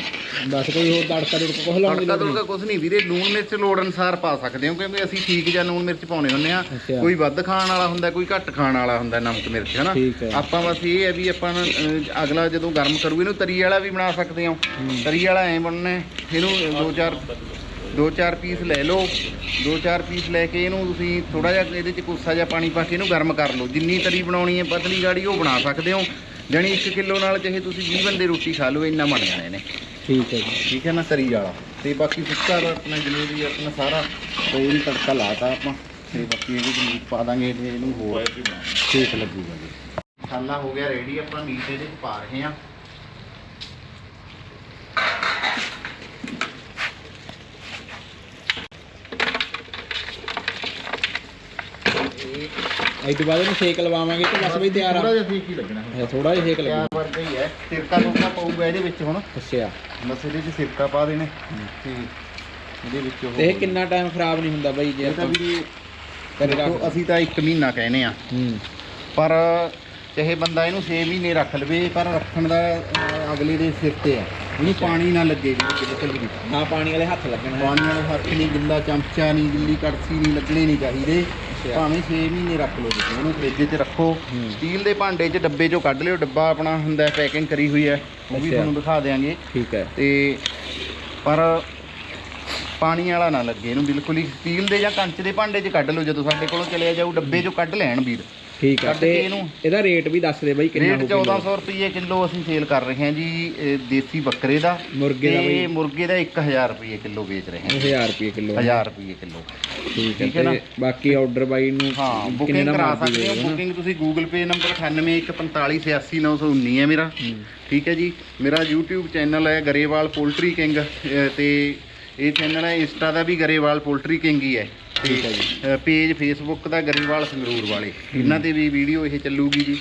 ਬਸ ਕੋਈ ਹੋਰ ਤੜਕਾ ਤੜਕਾ ਕੁਝ ਲਾਉਣ ਦੀ ਤੜਕਾ ਲੋੜ ਨਹੀਂ। ਤੁੜਕਾ ਕੁਝ ਨਹੀਂ ਵੀਰੇ ਲੂਣ ਮਿਰਚ ਲੋੜ ਅਨਸਾਰ ਪਾ ਸਕਦੇ ਹੋ ਕਿਉਂਕਿ ਅਸੀਂ ਠੀਕ ਜਾਂ ਲੂਣ ਮਿਰਚ ਪਾਉਣੇ ਹੁੰਦੇ ਆ। ਕੋਈ ਵੱਧ ਖਾਣ ਵਾਲਾ ਹੁੰਦਾ ਕੋਈ ਘੱਟ ਖਾਣ ਵਾਲਾ ਹੁੰਦਾ ਨਮਕ ਮਿਰਚ ਹਨਾ? ਹੈ। ਆਪਾਂ ਬਸ ਇਹ ਹੈ ਵੀ ਆਪਾਂ ਨੂੰ, ਅਗਲਾ ਜਦੋਂ ਗਰਮ ਕਰੂ ਇਹਨੂੰ ਤਰੀ ਵਾਲਾ ਵੀ ਬਣਾ ਸਕਦੇ ਹਾਂ। ਤਰੀ ਵਾਲਾ ਐ ਬਣਨਾ ਇਹਨੂੰ ਦੋ ਚਾਰ ਦੋ ਚਾਰ ਪੀਸ ਲੈ ਲਓ ਦੋ ਚਾਰ ਪੀਸ ਲੈ ਕੇ ਇਹਨੂੰ ਤੁਸੀਂ ਥੋੜਾ ਜਿਹਾ ਇਹਦੇ ਚ ਕੋਸਾ ਜਿਹਾ ਪਾਣੀ ਪਾ ਕੇ ਇਹਨੂੰ ਗਰਮ ਕਰ ਲਓ। ਜਿੰਨੀ ਤਰੀ ਬਣਾਉਣੀ ਹੈ ਪਤਲੀ ਗਾੜੀ ਉਹ ਬਣਾ ਸਕਦੇ ਹੋ। ਜਾਣੀ 1 ਕਿਲੋ ਨਾਲ ਚਾਹੇ ਤੁਸੀਂ 20 ਬੰਦੇ ਰੋਟੀ ਖਾ ਲਓ ਇੰਨਾ ਬਣ ਜਾਣਾ ਇਹਨੇ। ਠੀਕ ਹੈ ਜੀ। ਠੀਕ ਹੈ ਨਾ ਤਰੀ ਵਾਲਾ। ਤੇ ਬਾਕੀ ਸੁੱਕਾ ਆਪਣਾ ਜਲੇਬੀ ਆਪਣਾ ਸਾਰਾ ਤੇ ਇਹਨੂੰ ਤੜਕਾ ਲਾਤਾ ਆਪਾਂ। ਤੇ ਬਾਕੀ ਇਹਦੇ ਵਿੱਚ ਪਾ ਦਾਂਗੇ ਤੇ ਇਹਨੂੰ ਹੋਰ ਵੀ ਠੀਕ ਲੱਗੂਗਾ ਜੀ। ਮਸਾਲਾ ਹੋ ਗਿਆ ਰੈਡੀ ਆਪਾਂ ਮੀਟ ਇਹਦੇ ਵਿੱਚ ਪਾ ਰਹੇ ਹਾਂ। ਅੱਜ ਤੋਂ ਬਾਅਦ ਇਹਨੂੰ ਸੇਕ ਲਵਾਵਾਂਗੇ ਕਿ ਬਸ ਵੀ ਤਿਆਰ ਥੋੜਾ ਆ ਜਿਹਾ ਸੇਕ ਹੀ ਲੱਗਣਾ ਹੈ ਥੋੜਾ ਜਿਹਾ ਸੇਕ ਤਿਆਰ ਲੱਗੂ ਵਰਗਾ ਹੀ ਹੈ। ਸਿਰਕਾ ਸੁਰਕਾ ਪਊਗਾ ਇਹਦੇ ਵਿੱਚ ਹੁਣ। ਅੱਛਾ। ਬਸ ਇਹਦੇ ਵਿੱਚ ਸਿਰਕਾ ਪਾ ਦੇਣੇ। ਤੇ ਇਹਦੇ ਵਿੱਚ ਉਹ ਤੇ ਇਹ ਕਿੰਨਾ ਟਾਈਮ ਖਰਾਬ ਨਹੀਂ ਹੁੰਦਾ ਬਾਈ ਜੇ ਇਹ ਤਾਂ ਆਪਾਂ ਵੀ ਰੱਖ ਦੇਖੋ, ਅਸੀਂ ਤਾਂ 1 ਮਹੀਨਾ ਕਹਿੰਦੇ ਆ ਹੂੰ। ਪਰ ਚਾਹੇ ਬੰਦਾ ਇਹਨੂੰ 6 ਮਹੀਨੇ ਰੱਖ ਲਵੇ ਪਰ ਰੱਖਣ ਦਾ ਅਹ, ਅਗਲੇ ਦੇ ਸਿਰ ਤੇ ਆ ਇਹਨੂੰ ਪਾਣੀ ਨਾ ਲੱਗੇ ਜੀ ਬਿਲਕੁਲ ਵੀ। ਨਾ ਪਾਣੀ ਵਾਲੇ ਹੱਥ ਲੱਗਣਾ। ਹੈ ਪਾਣੀ ਵਾਲੇ ਹੱਥ ਨਹੀਂ ਗਿੱਲਾ ਚਮਚਾ ਨਹੀਂ ਗਿੱਲੀ ਕੜਛੀ ਨਹੀਂ ਲੱਗਣੇ ਨਹੀਂ ਚਾਹੀਦੇ। ਅੱਛਾ। ਭਾਵੇਂ 6 ਮਹੀਨੇ ਰੱਖ ਲਓ ਤੁਸੀਂ ਉਹਨੂੰ ਫ੍ਰਿਜ 'ਚ ਰੱਖੋ ਹੂੰ। ਸਟੀਲ ਦੇ ਭਾਂਡੇ 'ਚ ਡੱਬੇ 'ਚੋਂ ਕੱਢ ਲਿਓ ਡੱਬਾ ਆਪਣਾ ਹੁੰਦਾ ਪੈਕਿੰਗ ਕਰੀ ਹੋਈ ਹੈ ਉਹ ਵੀ ਅੱਛਾ। ਤੁਹਾਨੂੰ ਦਿਖਾ ਦਿਆਂਗੇ ਠੀਕ ਹੈ ਤੇ ਪਰ ਪਾਣੀ ਵਾਲਾ ਨਾ ਲੱਗੇ ਇਹਨੂੰ ਬਿਲਕੁਲ ਹੀ ਸਟੀਲ ਦੇ ਜਾਂ ਕੰਚ ਦੇ ਭਾਂਡੇ 'ਚ ਕੱਢ ਲਓ ਜਦੋਂ ਸਾਡੇ ਕੋਲੋਂ ਚਲਿਆ ਜਾਊ ਡੱਬੇ 'ਚੋਂ ਕੱਢ ਲੈਣ ਵੀਰ ਠੀਕ ਆ। ਕੱਢ ਤੇ ਕੇ ਇਹਨੂੰ ਇਹਦਾ ਰੇਟ ਵੀ ਦੱਸ ਦੇ ਬਾਈ ਕਿੰਨਾ ਰੇਟ ਹੋਊ 1400 ਰੁਪਏ ਕਿਲੋ ਅਸੀਂ ਸੇਲ ਕਰ ਰਹੇ ਹਾਂ ਜੀ ਇਹ ਦੇਸੀ ਬੱਕਰੇ ਦਾ। ਮੁਰਗੇ ਦਾ ਤੇ ਮੁਰਗੇ ਦਾ 1000 ਰੁਪਏ ਕਿਲੋ ਵੇਚ ਰਹੇ ਹਾਂ 1000 ਰੁਪਏ ਕਿਲੋ 1000 ਰੁਪਏ ਕਿਲੋ। ਠੀਕ ਹੈ ਠੀਕ ਹੈ ਨਾ? ਤੇ ਬਾਕੀ ਆਰਡਰ ਬਾਈ ਨੂੰ ਹਾਂ ਬੁਕਿੰਗ ਕਰਾ ਸਕਦੇ ਹੋ? ਨਾ। ਬੁਕਿੰਗ ਤੁਸੀਂ ਗੂਗਲ ਪੇ ਨੰਬਰ 9814586919 ਹੈ ਮੇਰਾ। ਠੀਕ ਹੈ ਜੀ? ਮੇਰਾ YouTube ਚੈਨਲ ਹੈ ਗਰੇਵਾਲ ਪੋਲਟਰੀ ਕਿੰਗ ਤੇ ਇਹ ਚੈਨਲ ਹੈ ਇੰਸਟਾ ਦਾ ਵੀ ਗਰੇਵਾਲ ਪੋਲਟਰੀ ਕਿੰਗ ਹੀ ਹੈ। ਠੀਕ ਹੈ ਜੀ। ਪੇਜ ਫੇਸਬੁੱਕ ਦਾ ਗਰੇਵਾਲ ਸੰਗਰੂਰ ਵਾਲੇ। ਇਹਨਾਂ ਤੇ ਵੀ ਵੀਡੀਓ ਇਹ ਚੱਲੂਗੀ ਜੀ।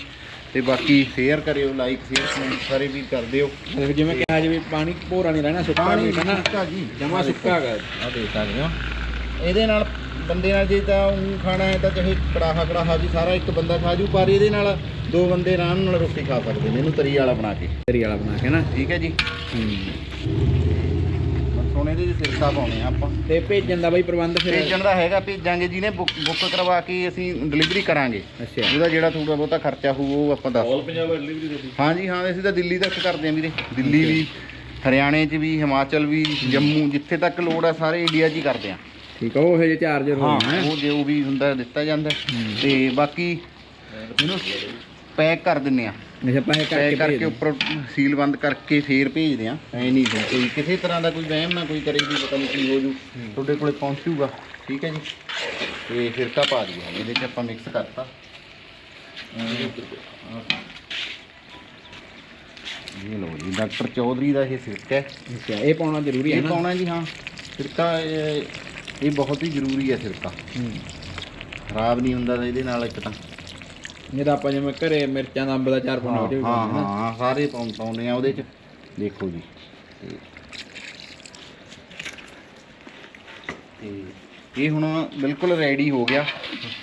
ਤੇ ਬਾਕੀ ਸ਼ੇਅਰ ਕਰਿਓ ਲਾਈਕ ਸ਼ੇਅਰ ਕਮੈਂਟ ਸਾਰੇ ਵੀ ਕਰ ਦਿਓ। ਜਿਵੇਂ ਕਿਹਾ ਜਿਵੇਂ ਪਾਣੀ ਭੋਰਾ ਨਹੀਂ ਰਹਿਣਾ ਸੁੱਕਾ ਨਹੀਂ ਰਹਿਣਾ। ਜੀ। ਜਮਾ ਸੁੱਕਾ ਹੈਗਾ। ਆ ਦੇਖ ਸਕਦੇ ਹੋ। ਇਹਦੇ ਨਾਲ ਬੰਦੇ ਨਾਲ ਜੇ ਤਾਂ ਊਂ ਖਾਣਾ ਹੈ ਤਾਂ ਚਾਹੇ ਕੜਾਹਾ ਕੜਾਹਾ ਵੀ ਸਾਰਾ ਇੱਕ ਬੰਦਾ ਖਾ ਜੂ ਪਰ ਇਹਦੇ ਨਾਲ ਦੋ ਬੰਦੇ ਆਰਾਮ ਨਾਲ ਰੋਟੀ ਖਾ ਸਕਦੇ ਨੇ। ਇਹਨੂੰ ਤਰੀ ਵਾਲਾ ਬਣਾ ਕੇ। ਤਰੀ ਵਾਲਾ ਬਣਾ ਕੇ ਨਾ। ਠੀਕ ਹੈ ਜੀ। ਇਹਦੇ 'ਚ ਸਿਰਕਾ ਪਾਉਣੇ ਆ ਆਪਾਂ। ਤੇ ਭੇਜਣ ਦਾ ਬਾਈ ਪ੍ਰਬੰਧ ਫਿਰ ਭੇਜਣ ਦਾ ਹੈਗਾ ਭੇਜਾਂਗੇ ਜਿਹਨੇ ਬੁੱਕ ਬੁੱਕ ਕਰਵਾ ਕੇ ਅਸੀਂ ਡਿਲੀਵਰੀ ਕਰਾਂਗੇ। ਅੱਛਾ। ਉਹਦਾ ਜਿਹੜਾ ਥੋੜਾ ਬਹੁਤਾ ਖਰਚਾ ਹੋਊ ਉਹ ਆਪਾਂ ਦੱਸ ਆਲ ਪੰਜਾਬ ਡਿਲੀਵਰੀ ਦੇ ਹਾਂਜੀ ਹਾਂ ਅਸੀਂ ਤਾਂ ਦਿੱਲੀ ਤੱਕ ਕਰਦੇ ਹਾਂ ਵੀਰੇ। ਦਿੱਲੀ ਵੀ ਹਰਿਆਣੇ 'ਚ ਵੀ ਹਿਮਾਚਲ ਵੀ ਜੰਮੂ ਜਿੱਥੇ ਤੱਕ ਲੋੜ ਆ ਸਾਰੇ ਇੰਡੀਆ 'ਚ ਹੀ ਕਰਦੇ ਆ ਠੀਕ ਆ ਉਹ ਜਿਹੇ ਚਾਰਜਰ ਹਾਂ ਹੋਣੇ ਨੇ ਉਹ ਜੋ ਵੀ ਹੁੰਦਾ ਦਿੱਤਾ ਜਾਂਦਾ। ਤੇ ਬਾਕੀ ਇਹਨੂੰ ਪੈਕ ਕਰ ਦਿੰਨੇ ਆ। ਅੱਛਾ ਪੈਸੇ ਕਰਕੇ ਪੈਕ ਕਰਕੇ ਉੱਪਰ ਸੀਲ ਬੰਦ ਕਰਕੇ ਫੇਰ ਭੇਜਦੇ ਆ। ਐ ਨਹੀਂ ਕੋਈ ਕਿਸੇ ਤਰ੍ਹਾਂ ਦਾ ਕੋਈ ਵਹਿਮ ਨਾ ਕੋਈ ਕਰੇ ਵੀ ਪਤਾ ਨਹੀਂ ਕੀ ਹੋ ਜੂ। ਤੁਹਾਡੇ ਕੋਲੇ ਪਹੁੰਚੂਗਾ ਠੀਕ ਹੈ ਜੀ। ਤੇ ਫਿਰਕਾ ਪਾ ਦਿਆ ਇਹਦੇ 'ਚ ਆਪਾਂ ਮਿਕਸ ਕਰਤਾ। ਇਹ ਲਓ ਜੀ ਡਾਕਟਰ ਚੌਧਰੀ ਦਾ ਇਹ ਸਿਰਕਾ ਹੈ। ਅੱਛਾ ਇਹ ਪਾਉਣਾ ਜ਼ਰੂਰੀ ਹੈ ਇਹ ਨਾ? ਪਾਉਣਾ ਜੀ ਹਾਂ। ਸਿਰਕਾ ਇਹ ਇਹ ਬਹੁਤ ਹੀ ਜ਼ਰੂਰੀ ਹੈ ਸਿਰਕਾ। ਹੂੰ। ਖਰਾਬ ਨਹੀਂ ਹੁੰਦਾ ਇਹਦੇ ਨਾਲ ਇੱਕ ਤਾਂ। ਤਾਂ ਆਪਾਂ ਜਿਵੇਂ ਘਰੇ ਮਿਰਚਾਂ ਦਾ ਅੰਬ ਦਾ ਚਾਰ ਪਾਉਣਾ ਉਹ 'ਚ ਵੀ ਹਾਂ ਨਾ। ਹਾਂ ਸਾਰੇ ਪਾਉਂ ਪਾਉਂਦੇ ਆ ਉਹਦੇ ਚ। ਦੇਖੋ ਜੀ। ਤੇ- ਤੇ ਇਹ ਹੁਣ ਬਿਲਕੁਲ ਰੈਡੀ ਹੋ ਗਿਆ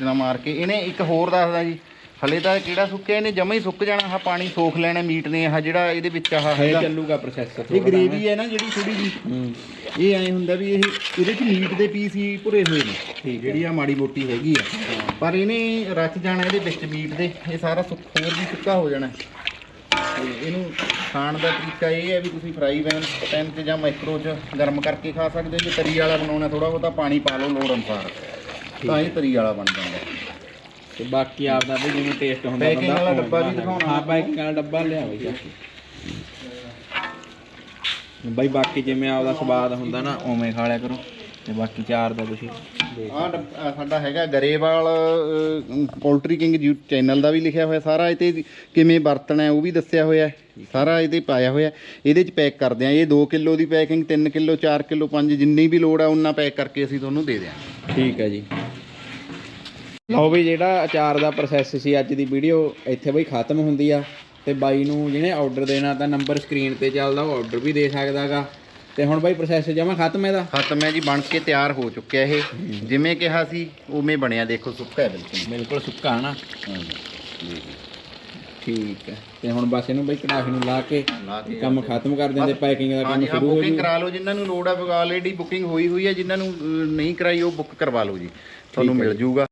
ਨਾਲ ਮਾਰ ਕੇ। ਇਹਨੇ ਇੱਕ ਹੋਰ ਦੱਸਦਾ ਜੀ ਹਲੇ ਤਾਂ ਕਿਹੜਾ ਸੁੱਕਿਆ? ਇਹਨੇ ਜਮਾ ਹੀ ਸੁੱਕ ਜਾਣਾ। ਆਹ ਪਾਣੀ ਸੋਖ ਲੈਣਾ ਮੀਟ ਨੇ ਆਹ ਜਿਹੜਾ ਇਹਦੇ ਵਿੱਚ ਆਹ ਹਜੇ ਹੈਗਾ। ਚੱਲੂਗਾ ਪ੍ਰੋਸੈਸ ਇਹ ਗ੍ਰੇਵੀ ਹੈ ਨਾ ਜਿਹੜੀ ਥੋੜੀ ਜੀ ਹੂੰ। ਇਹ ਐਂ ਹੁੰਦਾ ਵੀ ਇਹ ਇਹਦੇ ਚ ਮੀਟ ਦੇ ਪੀਸ ਹੀ ਭੁਰੇ ਹੋਏ ਨੇ। ਜਿਹੜੀ ਆ ਮਾੜੀ ਮੋਟੀ ਹੈਗੀ ਆ। ਪਰ ਇਹਨੇ ਰਚ ਜਾਣਾ ਇਹਦੇ ਵਿੱਚ ਮੀਟ ਦੇ। ਇਹ ਸਾਰਾ ਸੁੱਕ ਹੋਰ ਵੀ ਸੁੱਕਾ ਹੋ ਜਾਣਾ। ਤੇ ਇਹਨੂੰ ਖਾਣ ਦਾ ਤਰੀਕਾ ਇਹ ਹੈ ਵੀ ਤੁਸੀਂ ਫਰਾਈ ਪੈਨ ਪੈਨ 'ਚ ਜਾਂ ਮਾਈਕਰੋ 'ਚ ਗਰਮ ਕਰਕੇ ਖਾ ਸਕਦੇ ਹੋ। ਜੇ ਤਰੀ ਵਾਲਾ ਬਣਾਉਣਾ ਥੋੜਾ ਬਹੁਤਾ ਪਾਣੀ ਪਾ ਲਓ ਲੋੜ ਅਨੁਸਾਰ। ਤਾਂ ਇਹ ਤਰੀ ਵਾਲਾ ਬਣ ਜਾਂਦਾ। ਤੇ ਬਾਕੀ ਆਪ ਦਾ ਵੀ ਜਿਵੇਂ ਟੇਸਟ ਹੁੰਦਾ Packing ਵਾਲਾ ਡੱਬਾ ਵੀ। ਦਿਖਾਉਣਾ। ਹਾਂ ਪੈਕਿੰਗ ਵਾਲਾ ਡੱਬਾ ਲਿਆ ਬਈ। ਬਾਈ ਬਾਕੀ ਜਿਵੇਂ ਆਪਦਾ ਸਵਾਦ ਹੁੰਦਾ ਨਾ ਉਵੇਂ ਖਾ ਲਿਆ ਕਰੋ। ਤੇ ਬਾਕੀ ਚਾਰ ਦਾ ਤੁਸੀਂ ਦੇਖ ਆਹ ਡੱਬ- ਆਹ ਸਾਡਾ ਹੈਗਾ ਗਰੇਵਾਲ ਪੋਲਟਰੀ ਕਿੰਗ ਯੂ ਚੈਨਲ ਦਾ ਵੀ ਲਿਖਿਆ ਹੋਇਆ। ਸਾਰਾ ਇਹ ਤੇ ਕਿਵੇਂ ਵਰਤਣਾ ਹੈ ਉਹ ਵੀ ਦੱਸਿਆ ਹੋਇਆ ਹੈ। ਸਾਰਾ ਇਹਦੇ ਪਾਇਆ ਹੋਇਆ ਇਹਦੇ ਚ ਪੈਕ ਕਰਦੇ ਆ ਇਹ 2 ਕਿਲੋ ਦੀ ਪੈਕਿੰਗ 3 ਕਿਲੋ 4 ਕਿਲੋ 5 ਜਿੰਨੀ ਵੀ ਲੋੜ ਆ ਉਹਨਾਂ ਪੈਕ ਕਰਕੇ ਅਸੀਂ ਤੁਹਾਨੂੰ ਦੇ ਦਿਆਂਗੇ। ਠੀਕ ਹੈ ਜੀ। ਲਓ ਵੀ ਜਿਹੜਾ ਅਚਾਰ ਦਾ ਪ੍ਰੋਸੈਸ ਸੀ ਅੱਜ ਦੀ ਵੀਡੀਓ ਇੱਥੇ ਬਈ ਖਤਮ ਹੁੰਦੀ ਆ। ਤੇ ਬਾਈ ਨੂੰ ਜਿਹਨੇ ਆਰਡਰ ਦੇਣਾ ਤਾਂ ਨੰਬਰ ਸਕਰੀਨ ਤੇ ਚੱਲਦਾ ਉਹ ਆਰਡਰ ਵੀ ਦੇ ਸਕਦਾਗਾ ਤੇ ਹੁਣ ਬਾਈ ਪ੍ਰੋਸੈਸ ਜਮਾ ਖਤਮ ਇਹਦਾ? ਖਤਮ ਹੈ ਜੀ ਬਣ ਕੇ ਤਿਆਰ ਹੋ ਚੁੱਕਿਆ ਇਹ। ਜਿਵੇਂ ਕਿਹਾ ਸੀ ਉਵੇਂ ਬਣਿਆ ਦੇਖੋ ਸੁੱਕਾ ਹੈ ਬਿਲਕੁਲ। ਬਿਲਕੁਲ ਸੁੱਕਾ ਨਾ। ਹਾਂਜੀ ਠੀਕ ਹੈ। ਤੇ ਹੁਣ ਬਸ ਇਹਨੂੰ ਬਈ ਕੜਾਹੀ ਨੂੰ ਲਾ ਕੇ ਕੰਮ ਖਤਮ ਕਰ ਦਿੰਦੇ ਪੈਕਿੰਗ ਦਾ ਕੰਮ ਹਾਂ ਸ਼ੁਰੂ ਹੋ ਬੁਕਿੰਗ ਜੂ। ਕਰਾ ਲਓ ਜਿਨ੍ਹਾਂ ਨੂੰ ਲੋੜ ਆ ਆਲਰੇਡੀ ਬੁਕਿੰਗ ਹੋਈ ਹੋਈ ਹੈ ਜਿਨ੍ਹਾਂ ਨੂੰ ਨਹੀਂ ਕਰਾਈ ਉਹ ਬੁੱਕ ਕਰਵਾ ਲਓ ਜੀ। ਤੁਹਾਨੂੰ ਮਿਲ ਜੂਗਾ।